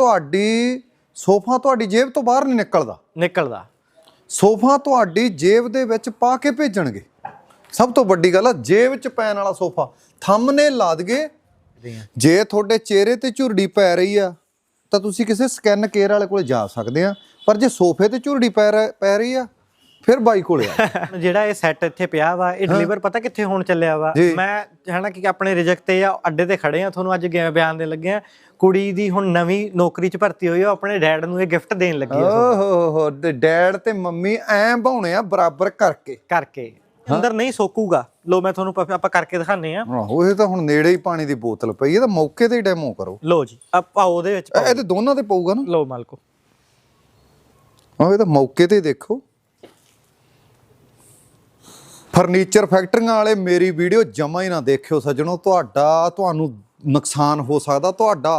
ਤੁਹਾਡੀ ਸੋਫਾ ਤੁਹਾਡੀ ਜੇਬ ਤੋਂ ਬਾਹਰ ਨਹੀਂ ਨਿਕਲਦਾ। ਨਿਕਲਦਾ। ਸੋਫਾ ਤੁਹਾਡੀ ਜੇਬ ਦੇ ਵਿੱਚ ਪਾ ਕੇ ਭੇਜਣਗੇ। ਸਭ ਤੋਂ ਵੱਡੀ ਗੱਲ ਆ ਜੇਬ 'ਚ ਪੈਣ ਵਾਲਾ ਸੋਫਾ। ਥੰਮਨੇ ਲਾ ਦਗੇ ਜੇ ਤੁਹਾਡੇ ਚਿਹਰੇ ਤੇ ਝੁਰੜੀ ਪੈ ਰਹੀ ਆ ਤਾਂ ਤੁਸੀਂ ਕਿਸੇ ਸਕੈਨ ਕੇਅਰ ਵਾਲੇ ਕੋਲ ਜਾ ਸਕਦੇ ਆ। ਪਰ ਜੇ ਸੋਫੇ ਤੇ ਝੁਰੜੀ ਪੈ ਰਹੀ ਆ ਫਿਰ ਬਾਈ ਕੋਲੇ ਆ। ਜਿਹੜਾ ਇਹ ਸੈੱਟ ਇੱਥੇ ਪਿਆ ਵਾ ਇਹ ਡਿਲੀਵਰ ਪਤਾ ਕਿੱਥੇ ਹੋਣ ਚੱਲਿਆ ਵਾ। ਮੈਂ ਹਨਾ ਕਿ ਆਪਣੇ ਰਿਜੈਕਟ ਤੇ ਆ ਅੱਡੇ ਤੇ ਖੜੇ ਆ ਤੁਹਾਨੂੰ ਅੱਜ ਬਿਆਨ ਦੇਣ ਲੱਗੇ ਆ। ਕੁੜੀ ਦੀ ਹੁਣ ਨਵੀਂ ਨੌਕਰੀ 'ਚ ਭਰਤੀ ਹੋਈ ਆ ਆਪਣੇ ਡੈਡ ਨੂੰ ਇਹ ਗਿਫਟ ਦੇਣ ਲੱਗੀ ਆ ਓਹ ਹੋ ਤੇ ਡੈਡ ਤੇ ਮੰਮੀ ਐ ਭਾਉਣੇ ਆ ਬਰਾਬਰ ਕਰਕੇ। ਕਰਕੇ। ਅੰਦਰ ਨਹੀਂ ਸੋਕੂਗਾ। ਲੋ ਮੈਂ ਤੁਹਾਨੂੰ ਆਪਾਂ ਕਰਕੇ ਦਿਖਾਣੇ ਆ ਆਹੋ ਇਹ ਤਾਂ ਹੁਣ ਨੇੜੇ ਹੀ ਪਾਣੀ ਦੀ ਬੋਤਲ ਪਈ ਇਹ ਤਾਂ ਮੌਕੇ ਤੇ ਹੀ ਡੈਮੋ ਕਰੋ। ਲੋ ਜੀ ਆਪਾਂ ਉਹਦੇ ਵਿੱਚ ਇਹ ਇਹਦੇ ਦੋਨਾਂ ਤੇ ਪਊਗਾ ਨਾ। ਲੋ ਮਾਲਕੋ। ਆਹ ਇਹ ਤਾਂ ਮੌਕੇ ਤੇ ਦੇਖੋ। ਫਰਨੀਚਰ ਫੈਕਟਰੀਆਂ ਵਾਲੇ ਮੇਰੀ ਵੀਡੀਓ ਜਮਾ ਹੀ ਨਾ ਦੇਖਿਓ ਸੱਜਣੋ ਤੁਹਾਡਾ ਤੁਹਾਨੂੰ ਨੁਕਸਾਨ ਹੋ ਸਕਦਾ ਤੁਹਾਡਾ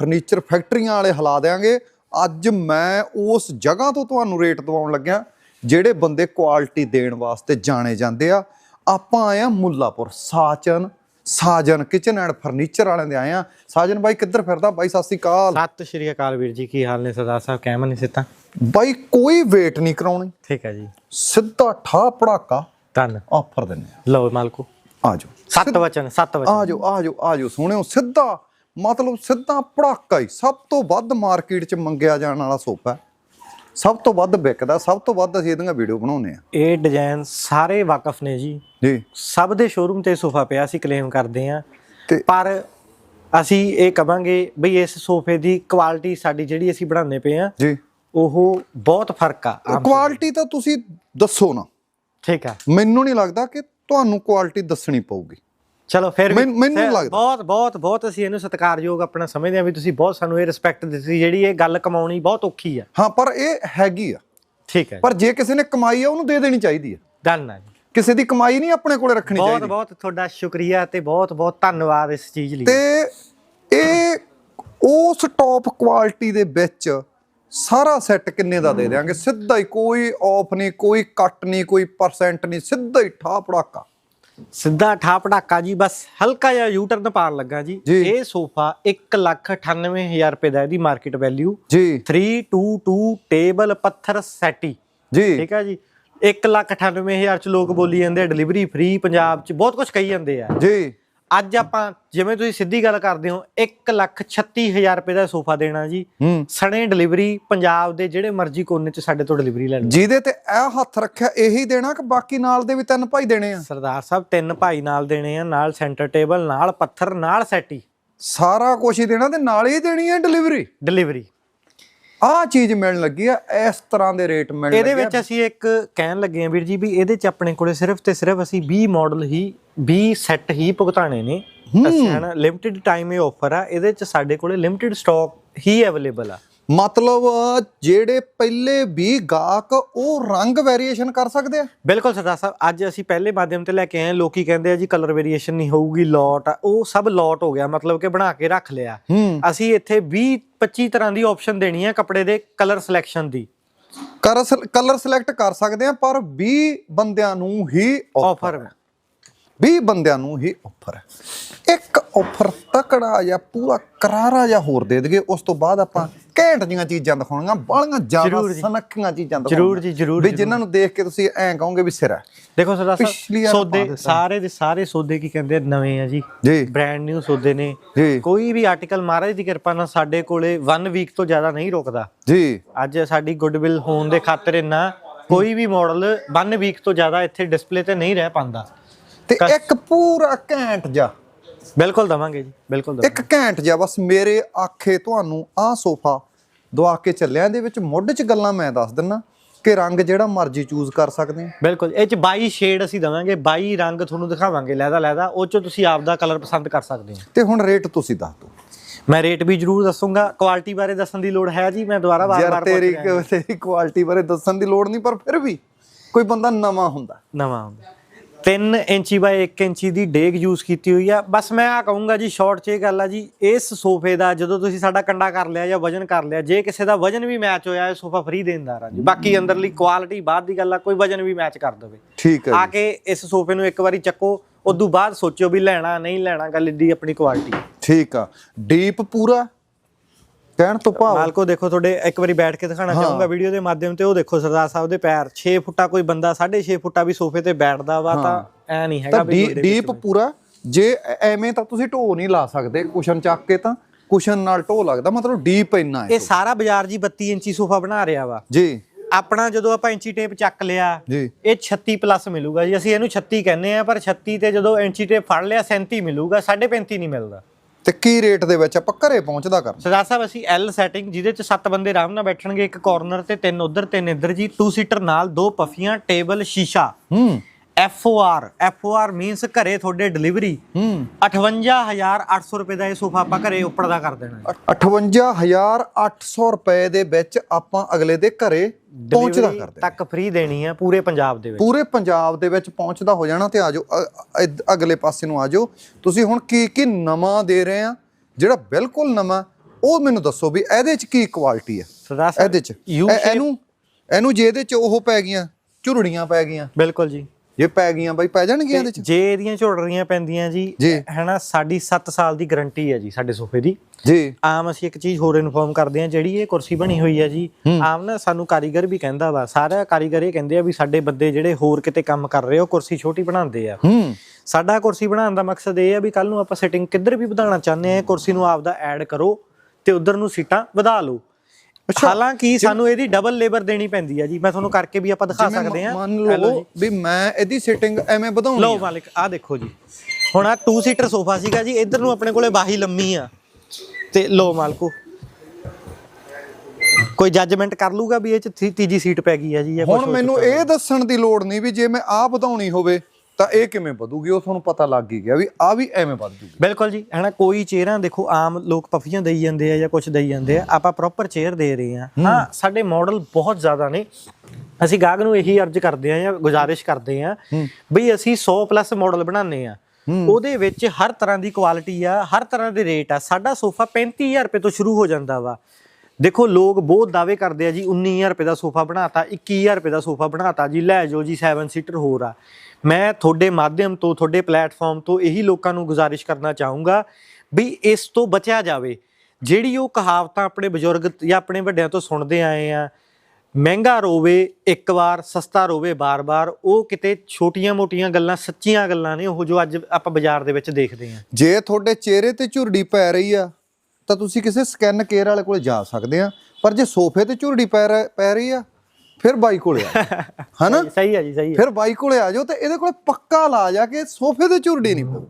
ਫਰਨੀਚਰ ਫੈਕਟਰੀਆਂ ਵਾਲੇ ਹਿਲਾ ਦੇਾਂਗੇ ਅੱਜ ਮੈਂ ਉਸ ਜਗ੍ਹਾ ਤੋਂ ਤੁਹਾਨੂੰ ਰੇਟ ਦਵਾਉਣ ਲੱਗਿਆ ਜਿਹੜੇ ਬੰਦੇ ਕੁਆਲਿਟੀ ਦੇਣ ਵਾਸਤੇ ਜਾਣੇ ਜਾਂਦੇ ਆ। ਆਪਾਂ ਆਏ ਆ ਮੁੱਲਾਪੁਰ ਸਾਚਨ ਸਾਜਨ ਕਿਚਨ ਐਂਡ ਫਰਨੀਚਰ ਵਾਲਿਆਂ ਦੇ ਆਏ ਆ। ਸਾਜਨ ਬਾਈ ਕਿੱਧਰ ਫਿਰਦਾ? ਬਾਈ ਸਤਿ ਸ੍ਰੀ ਅਕਾਲ। ਸਤਿ ਸ਼੍ਰੀ ਅਕਾਲ ਵੀਰ ਜੀ ਕੀ ਹਾਲ ਨੇ? ਸਰਦਾਰ ਸਾਹਿਬ ਕਹਿਮ ਨਹੀਂ ਸਿੱਤਾ ਬਾਈ ਕੋਈ ਵੇਟ ਨਹੀਂ ਕਰਾਉਣੀ। ਠੀਕ ਹੈ ਜੀ। ਸਿੱਧਾ ਠਾ ਪੜਾਕਾ ਧੰਨ। ਆਫਰ ਦਿੰਨੇ ਮਾਲਕੋ ਆ ਆ ਜਾਓ ਸੱਤ ਵਚਨ ਸੱਤ ਵਚਨ। ਆ ਜਾਓ ਆ ਜਾਓ ਆ ਜਾਓ ਸੋਹਣਿਓ ਸਿੱਧਾ ਮਤਲਬ ਸਿੱਧਾ ਪੜਾਕਾ ਹੀ। ਸਭ ਤੋਂ ਵੱਧ ਮਾਰਕੀਟ 'ਚ ਮੰਗਿਆ ਜਾਣ ਵਾਲਾ ਸੋਫਾ ਹੈ। ਸਭ ਤੋਂ ਵੱਧ ਵਿਕਦਾ ਸਭ ਤੋਂ ਵੱਧ ਅਸੀਂ ਇਹਦੀਆਂ ਵੀਡੀਓ ਬਣਾਉਂਦੇ ਆ। ਇਹ ਡਿਜ਼ਾਈਨ ਸਾਰੇ ਵਾਕਫ ਨੇ ਜੀ। ਜੀ। ਸਭ ਦੇ ਸ਼ੋਰੂਮ ਤੇ ਸੋਫਾ ਪਿਆ ਅਸੀਂ ਕਲੇਮ ਕਰਦੇ ਆ ਤੇ ਪਰ ਅਸੀਂ ਇਹ ਕਵਾਂਗੇ ਬਈ ਇਸ ਸੋਫੇ ਦੀ ਕੁਆਲਿਟੀ ਸਾਡੀ ਜਿਹੜੀ ਅਸੀਂ ਬਣਾਉਂਦੇ ਪਏ ਆ ਜੀ। ਉਹ ਬਹੁਤ ਫ਼ਰਕ ਆ। ਕੁਆਲਿਟੀ ਤਾਂ ਤੁਸੀਂ ਦੱਸੋ ਨਾ। ਠੀਕ ਆ ਮੈਨੂੰ ਨਹੀਂ ਲੱਗਦਾ ਕਿ ਤੁਹਾਨੂੰ ਕੁਆਲਿਟੀ ਦੱਸਣੀ ਪਊਗੀ। ਚਲੋ ਫਿਰ ਵੀ ਮੈਨੂੰ- ਲੱਗਦਾ। ਬਹੁਤ ਬਹੁਤ ਬਹੁਤ ਅਸੀਂ ਇਹਨੂੰ ਸਤਿਕਾਰਯੋਗ ਆਪਣਾ ਸਮਝਦੇ ਆ ਵੀ ਤੁਸੀਂ ਬਹੁਤ ਸਾਨੂੰ ਇਹ ਰਿਸਪੈਕਟ ਦਿੱਤੀ ਜਿਹੜੀ ਇਹ ਗੱਲ ਕਮਾਉਣੀ ਬਹੁਤ ਔਖੀ ਆ। ਹਾਂ ਪਰ ਇਹ ਹੈਗੀ ਆ। ਠੀਕ ਹੈ ਪਰ ਜੇ ਕਿਸੇ ਨੇ ਕਮਾਈ ਆ ਉਹਨੂੰ ਦੇ ਦੇਣੀ ਚਾਹੀਦੀ ਆ। ਡਨ ਆ ਕਿਸੇ ਦੀ ਕਮਾਈ ਨਹੀਂ ਆਪਣੇ ਕੋਲੇ ਰੱਖਣੀ ਬਹੁਤ ਚਾਹੀਦੀ। ਬਹੁਤ ਤੁਹਾਡਾ ਸ਼ੁਕਰੀਆ ਤੇ ਬਹੁਤ ਬਹੁਤ ਧੰਨਵਾਦ ਇਸ ਚੀਜ਼ ਲਈ। ਤੇ ਇਹ ਉਸ ਟੌਪ ਕੁਆਲਿਟੀ ਦੇ ਵਿੱਚ ਸਾਰਾ ਸੈੱਟ ਕਿੰਨੇ ਦਾ ਦੇ ਦਿਆਂਗੇ? ਸਿੱਧਾ ਹੀ ਕੋਈ ਆਫ ਨਹੀਂ ਕੋਈ ਕੱਟ ਨਹੀਂ ਕੋਈ ਪਰਸੈਂਟ ਨਹੀਂ ਸਿੱਧਾ ਹੀ ਠਾ ਪੜਾਕਾ ਸਿੱਧਾ ਠਾ ਜੀ ਬਸ ਹਲਕਾ ਜਿਹਾ ਯੂ ਟਰਨ ਪਾਣ ਲੱਗਾ ਜੀ। ਇਹ ਸੋਫਾ 198000 ਰੁਪਏ ਦਾ ਇਹਦੀ ਮਾਰਕੀਟ ਵੈਲਿਊ ਜੀ। 322 ਟੇਬਲ ਪੱਥਰ ਸੈਟੀ। ਜੀ। ਠੀਕ ਹੈ ਜੀ? 198000 ਚ ਲੋਕ ਬੋਲੀ ਜਾਂਦੇ ਆ ਡਿਲੀਵਰੀ ਫ੍ਰੀ ਪੰਜਾਬ ਚ ਬਹੁਤ ਕੁਝ ਕਹੀ ਜਾਂਦੇ ਆ। ਜੀ। ਅੱਜ ਆਪਾਂ ਜਿਵੇਂ ਤੁਸੀਂ ਸਿੱਧੀ ਗੱਲ ਕਰਦੇ ਹੋ 136000 ਰੁਪਏ ਦਾ ਸੋਫਾ ਦੇਣਾ ਜੀ। ਸਣੇ ਡਿਲੀਵਰੀ ਪੰਜਾਬ ਦੇ ਜਿਹੜੇ ਮਰਜ਼ੀ ਕੋਨੇ ਚ ਸਾਡੇ ਤੋਂ ਡਿਲੀਵਰੀ ਲੈ ਲਓ। ਜਿਹਦੇ ਤੇ ਇਹ ਹੱਥ ਰੱਖਿਆ ਇਹੀ ਦੇਣਾ ਕਿ ਬਾਕੀ ਨਾਲ ਦੇ ਵੀ ਤਿੰਨ ਭਾਈ ਦੇਣੇ ਆ? ਸਰਦਾਰ ਸਾਹਿਬ ਤਿੰਨ ਭਾਈ ਨਾਲ ਦੇਣੇ ਆ ਨਾਲ ਸੈਂਟਰ ਟੇਬਲ ਨਾਲ ਪੱਥਰ ਨਾਲ ਸੈਟੀ। ਸਾਰਾ ਕੁਝ ਹੀ ਦੇਣਾ ਤੇ ਨਾਲ ਹੀ ਦੇਣੀ ਹੈ ਡਿਲੀਵਰੀ? ਡਿਲੀਵਰੀ। ਆਹ ਚੀਜ਼ ਮਿਲਣ ਲੱਗੀ ਆ ਇਸ ਤਰ੍ਹਾਂ ਦੇ ਰੇਟ ਮਿਲਣ ਇਹਦੇ। ਵਿੱਚ ਅਸੀਂ ਇੱਕ ਕਹਿਣ ਲੱਗੇ ਆ ਵੀਰ ਜੀ ਵੀ ਇਹਦੇ ਚ ਆਪਣੇ ਕੋਲੇ ਸਿਰਫ ਤੇ ਸਿਰਫ ਅਸੀਂ 20 ਮਾਡਲ ਹੀ 20 ਸੈੱਟ ਹੀ ਭੁਗਤਾਣੇ ਨੇ। ਅਸੀਂ ਹਨਾ ਲਿਮਿਟਿਡ ਟਾਈਮ ਇਹ ਆਫਰ ਆ ਇਹਦੇ ਚ ਸਾਡੇ ਕੋਲੇ ਲਿਮਿਟਿਡ ਸਟਾਕ ਹੀ ਅਵੇਲੇਬਲ ਆ। ਮਤਲਬ ਜਿਹੜੇ ਪਹਿਲੇ 20 ਗਾਹਕ ਉਹ ਰੰਗ ਵੇਰੀਏਸ਼ਨ ਕਰ ਸਕਦੇ ਆ? ਬਿਲਕੁਲ ਸਰਦਾਰ ਸਾਹਿਬ ਅੱਜ ਅਸੀਂ ਪਹਿਲੇ ਮਾਧਿਅਮ ਤੇ ਲੈ ਕੇ ਆਏ। ਲੋਕੀ ਕਹਿੰਦੇ ਆ ਜੀ ਕਲਰ ਵੇਰੀਏਸ਼ਨ ਨਹੀਂ ਹੋਊਗੀ ਲੋਟ ਆ ਉਹ ਸਭ ਲੋਟ ਹੋ ਗਿਆ ਮਤਲਬ ਕਿ ਬਣਾ ਕੇ ਰੱਖ ਲਿਆ। ਅਸੀਂ ਇੱਥੇ 20 25 ਤਰ੍ਹਾਂ ਦੀ ਆਪਸ਼ਨ ਦੇਣੀ ਹੈ ਕੱਪੜੇ ਦੇ ਕਲਰ ਸਿਲੈਕਸ਼ਨ ਦੀ। ਕਲਰ ਸਿਲੈਕਟ ਕਰ ਸਕਦੇ ਆ ਪਰ 20 ਬੰਦਿਆਂ ਨੂੰ ਹੀ ਆਫਰ 20 ਬੰਦਿਆਂ ਨੂੰ ਹੀ ਆਫਰ ਹੈ। ਇੱਕ ਆਫਰ ਤਕੜਾ ਜਾਂ ਪੂਰਾ ਕਰਾਰਾ ਜਾਂ ਹੋਰ ਦੇ ਦਈਏ ਉਸ ਤੋਂ ਬਾਅਦ ਆਪਾਂ ਘੈਂਟ ਜੀਆਂ ਚੀਜ਼ਾਂ ਦਿਖਾਉਣੀਆਂ ਬਾਲੀਆਂ ਜ਼ਿਆਦਾ। ਸਨੱਖੀਆਂ ਚੀਜ਼ਾਂ ਜ਼ਰੂਰ ਜੀ, ਜ਼ਰੂਰ, ਵੀ ਜਿਨ੍ਹਾਂ ਨੂੰ ਦੇਖ ਕੇ ਤੁਸੀਂ ਐਂ ਕਹੋਗੇ ਵੀ ਸਿਰ ਹੈ। ਦੇਖੋ ਸਰਦਾਰ ਸਾਹਿਬ ਸੌਦੇ। ਸਾਰੇ ਦੇ ਸਾਰੇ ਸੌਦੇ ਕੀ ਕਹਿੰਦੇ ਨਵੇਂ ਆ ਜੀ। ਬ੍ਰਾਂਡ ਨਿਊ ਸੌਦੇ ਨੇ। ਕੋਈ ਵੀ ਆਰਟੀਕਲ ਮਹਾਰਾਜ ਦੀ ਕਿਰਪਾ ਨਾਲ ਸਾਡੇ ਕੋਲੇ 1 ਵੀਕ ਤੋਂ ਜ਼ਿਆਦਾ ਨਹੀਂ ਰੁਕਦਾ। ਜੀ। ਅੱਜ ਸਾਡੀ ਗੁੱਡਵਿਲ ਹੋਣ ਦੇ ਖਾਤਰ ਇੰਨਾ ਕੋਈ ਵੀ ਮਾਡਲ 1 ਵੀਕ ਤੋਂ ਜ਼ਿਆਦਾ ਇੱਥੇ ਡਿਸਪਲੇ ਤੇ ਨਹੀਂ ਰਹਿ ਪਾਉਂਦਾ। ਤੇ ਇੱਕ ਪੂਰਾ ਘੈਂਟ ਜਾ। ਬਿਲਕੁਲ ਦਵਾਂਗੇ ਜੀ ਬਿਲਕੁਲ ਦਵਾਂਗੇ। ਇੱਕ ਘੈਂਟ ਜਿਹਾ ਬਸ ਮੇਰੇ ਆਖੇ ਤੁਹਾਨੂੰ ਆਹ ਸੋਫਾ ਦਵਾ ਕੇ ਚੱਲਿਆ ਇਹਦੇ ਵਿੱਚ ਮੁੱਢ 'ਚ ਗੱਲਾਂ ਮੈਂ ਦੱਸ ਦਿੰਨਾ ਕਿ ਰੰਗ ਜਿਹੜਾ ਮਰਜ਼ੀ ਚੂਜ਼ ਕਰ ਸਕਦੇ ਆ ਬਿਲਕੁਲ ਇਹ ਚ 22 ਸ਼ੇਡ ਅਸੀਂ ਦਵਾਂਗੇ 22 ਰੰਗ ਤੁਹਾਨੂੰ ਦਿਖਾਵਾਂਗੇ ਲੈਦਾ ਲੈਦਾ ਉਹ ਚੋਂ ਤੁਸੀਂ ਆਪ ਦਾ ਕਲਰ ਪਸੰਦ ਕਰ ਸਕਦੇ ਹੋ। ਤੇ ਹੁਣ ਰੇਟ ਤੁਸੀਂ ਦੱਸ ਦਿਓ। ਮੈਂ ਰੇਟ ਵੀ ਜ਼ਰੂਰ ਦੱਸੂੰਗਾ ਕੁਆਲਿਟੀ ਬਾਰੇ ਦੱਸਣ ਦੀ ਲੋੜ ਹੈ ਜੀ ਮੈਂ ਦੁਬਾਰਾ ਵਾਰ-ਵਾਰ ਤੇਰੀ ਤੇਰੀ ਕੁਆਲਿਟੀ ਬਾਰੇ ਦੱਸਣ ਦੀ ਲੋੜ ਨਹੀਂ ਪਰ ਫਿਰ ਵੀ ਕੋਈ ਬੰਦਾ ਨਵਾਂ ਹੁੰਦਾ। ਨਵਾਂ 3 ਇੰਚੀ ਬਾਈ 1 ਇੰਚੀ ਦੀ ਡੇਗ ਯੂਜ਼ ਕੀਤੀ ਹੋਈ ਆ। ਬਸ ਮੈਂ ਆ ਕਹੂੰਗਾ ਜੀ ਸ਼ਾਰਟ 'ਚ ਇਹ ਗੱਲ ਆ ਜੀ ਇਸ ਸੋਫੇ ਦਾ ਜਦੋਂ ਤੁਸੀਂ ਸਾਡਾ ਕੰਡਾ ਕਰ ਲਿਆ ਜਾਂ ਵਜਨ ਕਰ ਲਿਆ ਜੇ ਕਿਸੇ ਦਾ ਵਜਨ ਵੀ ਮੈਚ ਹੋਇਆ ਇਹ ਸੋਫਾ ਫ੍ਰੀ ਦੇਣਦਾਰ ਆ ਜੀ ਬਾਕੀ ਅੰਦਰਲੀ ਕੁਆਲਿਟੀ ਬਾਅਦ ਦੀ ਗੱਲ ਆ ਕੋਈ ਵਜਨ ਵੀ ਮੈਚ ਕਰ ਦੇਵੇ। ਠੀਕ ਹੈ ਆ ਕੇ ਇਸ ਸੋਫੇ ਨੂੰ ਇੱਕ ਵਾਰੀ ਚੱਕੋ ਉਦੋਂ ਬਾਅਦ ਸੋਚਿਓ ਵੀ ਲੈਣਾ ਨਹੀਂ ਲੈਣਾ ਗੱਲ ਦੀ ਆਪਣੀ ਕੁਆਲਿਟੀ ਠੀਕ ਆ। ਡੀਪ ਪੂਰਾ? ਕਹਿਣ ਤੋਂ ਭਾਵ ਮਾਲਕੋ ਦੇਖੋ ਤੁਹਾਡੇ ਇੱਕ ਵਾਰੀ ਬੈਠ ਕੇ ਦਿਖਾਣਾ ਚਾਹੂੰਗਾ ਵੀਡੀਓ ਦੇ ਮਾਧਿਅਮ ਤੇ ਉਹ ਦੇਖੋ ਸਰਦਾਰ ਸਾਹਿਬ ਦੇ ਪੈਰ। 6 ਫੁੱਟਾ ਕੋਈ ਬੰਦਾ 6.5 ਫੁੱਟਾ ਵੀ ਸੋਫੇ ਤੇ ਬੈਠਦਾ ਵਾ ਤਾਂ ਐ ਨਹੀਂ ਹੈਗਾ ਵੀ ਡੀਪ ਪੂਰਾ ਜੇ ਐਵੇਂ ਤਾਂ ਤੁਸੀਂ ਢੋ ਨਹੀਂ ਲਾ ਸਕਦੇ ਕੁਸ਼ਨ ਚੱਕ ਕੇ ਤਾਂ ਕੁਸ਼ਨ ਨਾਲ ਢੋ ਲੱਗਦਾ ਮਤਲਬ ਡੀਪ ਇੰਨਾ ਹੈ ਇਹ ਸਾਰਾ ਬਾਜ਼ਾਰ ਜੀ 32 ਇੰਚੀ ਸੋਫਾ ਬਣਾ ਰਿਹਾ ਵਾ। ਜੀ। ਆਪਣਾ ਜਦੋਂ ਆਪਾਂ ਇੰਚੀ ਟੇਪ ਚੱਕ ਲਿਆ ਇਹ 36 ਪਲੱਸ ਮਿਲੂਗਾ ਜੀ। ਅਸੀਂ ਇਹਨੂੰ 36 ਕਹਿੰਦੇ ਆ ਪਰ 36 ਤੇ ਜਦੋਂ ਇੰਚੀ ਟੇਪ ਫੜ ਲਿਆ 37 ਮਿਲੂਗਾ 35 ਨਹੀਂ ਮਿਲਦਾ। ਤੇ ਕੀ ਰੇਟ ਦੇ ਵਿੱਚ ਆਪਾਂ ਘਰੇ ਪਹੁੰਚਦਾ ਕਰ ਸਰਦਾਰ ਸਾਹਿਬ ਅਸੀਂ ਐਲ ਸੈਟਿੰਗ ਜਿਹਦੇ ਚ 7 ਬੰਦੇ ਆਰਾਮ ਨਾਲ ਬੈਠਣਗੇ ਇੱਕ ਕਾਰਨਰ ਤੇ ਤਿੰਨ ਉਧਰ ਤਿੰਨ ਇੱਧਰ ਜੀ 2 ਸੀਟਰ ਨਾਲ ਦੋ ਪਫੀਆਂ ਟੇਬਲ ਸ਼ੀਸ਼ਾ। ਹੂੰ। F O R F O R means ਘਰੇ ਤੁਹਾਡੇ ਡਿਲੀਵਰੀ ਹੂੰ 58800 ਰੁਪਏ ਦਾ ਇਹ ਸੋਫਾ ਆਪਾਂ ਘਰੇ ਉੱਪਰ ਦਾ ਕਰ ਦੇਣਾ। ਹੈ। 58800 ਰੁਪਏ ਦੇ ਵਿੱਚ ਆਪਾਂ ਅਗਲੇ ਦੇ ਘਰੇ ਪਹੁੰਚਦਾ ਕਰਦੇ ਤੱਕ ਫ੍ਰੀ ਦੇਣੀ ਹੈ ਪੂਰੇ ਪੰਜਾਬ ਦੇ ਵਿੱਚ। ਪੂਰੇ ਪੰਜਾਬ ਦੇ ਵਿੱਚ ਪਹੁੰਚਦਾ ਹੋ ਜਾਣਾ ਤੇ ਆਜੋ ਅਗਲੇ ਪਾਸੇ ਨੂੰ ਆਜੋ ਤੁਸੀਂ ਹੁਣ ਕੀ ਕੀ ਨਵਾਂ ਦੇ ਰਹੇ ਆ? ਜਿਹੜਾ ਬਿਲਕੁਲ ਨਵਾਂ ਉਹ ਮੈਨੂੰ ਦੱਸੋ ਵੀ ਇਹਦੇ ਚ ਕੀ ਕੁਆਲਿਟੀ ਹੈ ਸਾਹਿਬ ਇਹਦੇ ਚ। ਇਹਨੂੰ ਇਹਨੂੰ ਜੇ ਇਹਦੇ ਚ ਉਹ ਪੈ ਗਈਆਂ ਝੁਰੜੀਆਂ ਪੈ ਗਈਆਂ। ਬਿਲਕੁਲ ਜੀ। ਜੇ ਪੈ ਗਈਆਂ ਬਾਈ ਪੈ ਜਾਣਗੀਆਂ ਇਹਦੇ ਚ? ਜੇ ਇਹਦੀਆਂ ਝੋੜਰੀਆਂ ਪੈਂਦੀਆਂ ਜੀ। ਹੈਨਾ ਸਾਡੀ 7 ਸਾਲ ਦੀ ਗਾਰੰਟੀ ਹੈ ਜੀ ਸਾਡੇ ਸੋਫੇ ਦੀ। ਜੀ। ਆਮ ਅਸੀਂ ਇੱਕ ਚੀਜ਼ ਹੋਰ ਇਨਫੋਰਮ ਕਰਦੇ ਹਾਂ ਜਿਹੜੀ ਇਹ ਕੁਰਸੀ ਬਣੀ ਹੋਈ ਹੈ ਜੀ ਆਮ ਨਾ ਸਾਨੂੰ ਕਾਰੀਗਰ ਵੀ ਕਹਿੰਦਾ ਵਾ ਸਾਰੇ ਕਾਰੀਗਰ ਇਹ ਕਹਿੰਦੇ ਆ ਵੀ ਸਾਡੇ ਬੰਦੇ ਜਿਹੜੇ ਹੋਰ ਕਿਤੇ ਕੰਮ ਕਰ ਰਹੇ ਹੋ ਕੁਰਸੀ ਛੋਟੀ ਬਣਾਉਂਦੇ ਆ। ਸਾਡਾ ਕੁਰਸੀ ਬਣਾਉਣ ਦਾ ਮਕਸਦ ਇਹ ਹੈ ਵੀ ਕੱਲ ਨੂੰ ਆਪਾਂ ਸਿਟਿੰਗ ਕਿੱਧਰ ਵੀ ਵਧਾਉਣਾ ਚਾਹੁੰਦੇ ਆ ਕੁਰਸੀ ਨੂੰ ਆਪਦਾ ਐਡ ਕਰੋ ਤੇ ਉਧਰ ਨੂੰ ਸੀਟਾਂ ਵਧਾ ਲਓ। ਹਾਲਾਂਕਿ ਸਾਨੂੰ ਇਹਦੀ ਡਬਲ ਲੇਬਰ ਦੇਣੀ ਪੈਂਦੀ ਆ ਜੀ। ਮੈਂ ਤੁਹਾਨੂੰ ਕਰਕੇ ਵੀ ਆਪਾਂ ਦਿਖਾ ਸਕਦੇ ਆ ਮੰਨ ਲਓ ਵੀ ਮੈਂ ਇਹਦੀ ਸੈਟਿੰਗ ਐਵੇਂ ਵਧਾਉਣੀ ਲਓ ਆ। ਮਾਲਿਕ ਆ ਦੇਖੋ ਜੀ। ਹੁਣ ਆ 2 ਸੀਟਰ ਸੋਫਾ ਸੀਗਾ ਜੀ। ਇੱਧਰ ਨੂੰ ਆਪਣੇ ਕੋਲੇ ਬਾਹੀ ਲੰਮੀ ਆ। ਤੇ ਲਓ ਮਾਲਕੋ। ਕੋਈ ਜੱਜਮੈਂਟ ਕਰ ਲੂਗਾ ਵੀ ਇਹ ਚ ਤੀਜੀ ਸੀਟ ਪੈ ਗਈ ਆ ਜੀ ਹੁਣ ਮੈਨੂੰ। ਇਹ ਦੱਸਣ ਦੀ ਲੋੜ ਨਹੀਂ ਵੀ ਜੇ ਮੈਂ ਆਹ ਵਧਾਉਣੀ ਹੋਵੇ ਤਾਂ ਇਹ ਕਿਵੇਂ ਵਧੂਗੀ ਉਹ ਤੁਹਾਨੂੰ ਪਤਾ ਲੱਗ ਹੀ ਗਿਆ ਵੀ ਆ ਵੀ ਐਵੇਂ ਵੱਧ ਜੂਗੀ। ਬਿਲਕੁਲ ਜੀ ਹਨਾ ਕੋਈ ਚੇਅਰਾਂ ਦੇਖੋ ਆਮ ਲੋਕ ਪਫੀਆਂ ਦੇਈ ਜਾਂਦੇ ਆ ਜਾਂ ਕੁਝ ਦੇਈ ਜਾਂਦੇ ਆ ਆਪਾਂ ਪ੍ਰੋਪਰ ਚੇਅਰ ਦੇ ਰਹੇ ਆ। ਹਾਂ। ਸਾਡੇ ਮਾਡਲ ਬਹੁਤ ਜ਼ਿਆਦਾ ਨੇ। ਅਸੀਂ ਗਾਹਕ ਨੂੰ ਇਹੀ ਅਰਜ਼ ਕਰਦੇ ਆ ਜਾਂ ਗੁਜ਼ਾਰਿਸ਼ ਕਰਦੇ ਆ ਬਈ ਅਸੀਂ 100 ਪਲੱਸ ਮਾਡਲ ਬਣਾਉਂਦੇ ਆ। ਉਹਦੇ ਵਿੱਚ ਹਰ ਤਰ੍ਹਾਂ ਦੀ ਕੁਆਲਿਟੀ ਆ ਹਰ ਤਰ੍ਹਾਂ ਦੇ ਰੇਟ ਆ। ਸਾਡਾ ਸੋਫਾ 35000 ਰੁਪਏ ਤੋਂ ਸ਼ੁਰੂ ਹੋ ਜਾਂਦਾ ਵਾ। ਦੇਖੋ, ਲੋਕ ਬਹੁਤ ਦਾਅਵੇ ਕਰਦੇ ਆ ਜੀ 19000 ਰੁਪਏ ਦਾ ਸੋਫਾ ਬਣਾਤਾ 21000 ਰੁਪਏ ਦਾ ਸੋਫਾ ਬਣਾਤਾ ਜੀ, ਲੈ ਜਾਓ ਜੀ 7 ਸੀਟਰ ਹੋਰ ਆ। ਮੈਂ ਤੁਹਾਡੇ ਮਾਧਿਅਮ ਤੋਂ, ਤੁਹਾਡੇ ਪਲੇਟਫਾਰਮ ਤੋਂ ਇਹੀ ਲੋਕਾਂ ਨੂੰ ਗੁਜ਼ਾਰਿਸ਼ ਕਰਨਾ ਚਾਹੂੰਗਾ ਵੀ ਇਸ ਤੋਂ ਬਚਿਆ ਜਾਵੇ। ਜਿਹੜੀ ਉਹ ਕਹਾਵਤਾਂ ਆਪਣੇ ਬਜ਼ੁਰਗ ਜਾਂ ਆਪਣੇ ਵੱਡਿਆਂ ਤੋਂ ਸੁਣਦੇ ਆਏ ਆ, ਮਹਿੰਗਾ ਰੋਵੇ, ਇੱਕ ਵਾਰ ਸਸਤਾ ਰੋਵੇ ਬਾਰ-ਬਾਰ, ਉਹ ਕਿਤੇ ਛੋਟੀਆਂ-ਮੋਟੀਆਂ ਗੱਲਾਂ, ਸੱਚੀਆਂ ਗੱਲਾਂ ਨੇ, ਉਹ ਜੋ ਅੱਜ ਆਪਾਂ ਬਾਜ਼ਾਰ ਦੇ ਵਿੱਚ ਦੇਖਦੇ ਆ। ਜੇ ਤੁਹਾਡੇ ਚਿਹਰੇ ਤੇ ਝੁਰੜੀ ਪੈ ਰਹੀ ਆ ਤਾਂ ਤੁਸੀਂ ਕਿਸੇ ਸਕੈਨ ਕੇਅਰ ਵਾਲੇ ਕੋਲੇ ਜਾ ਸਕਦੇ ਆ ਪਰ ਜੇ ਸੋਫੇ ਤੇ ਝੁਰੜੀ ਪੈ ਰ- ਪੈ ਰਹੀ ਆ ਫਿਰ ਬਾਈ ਕੋਲੇ ਆ ਹਨਾ? ਸਹੀ ਹੈ ਜੀ ਸਹੀ ਹੈ। ਫਿਰ ਬਾਈ ਕੋਲੇ ਆ ਜਾਓ ਤੇ ਇਹਦੇ ਕੋਲੇ ਪੱਕਾ ਇਲਾਜ ਆ ਕਿ ਸੋਫੇ ਤੇ ਝੁਰੜੀ ਨਹੀਂ ਪਊ।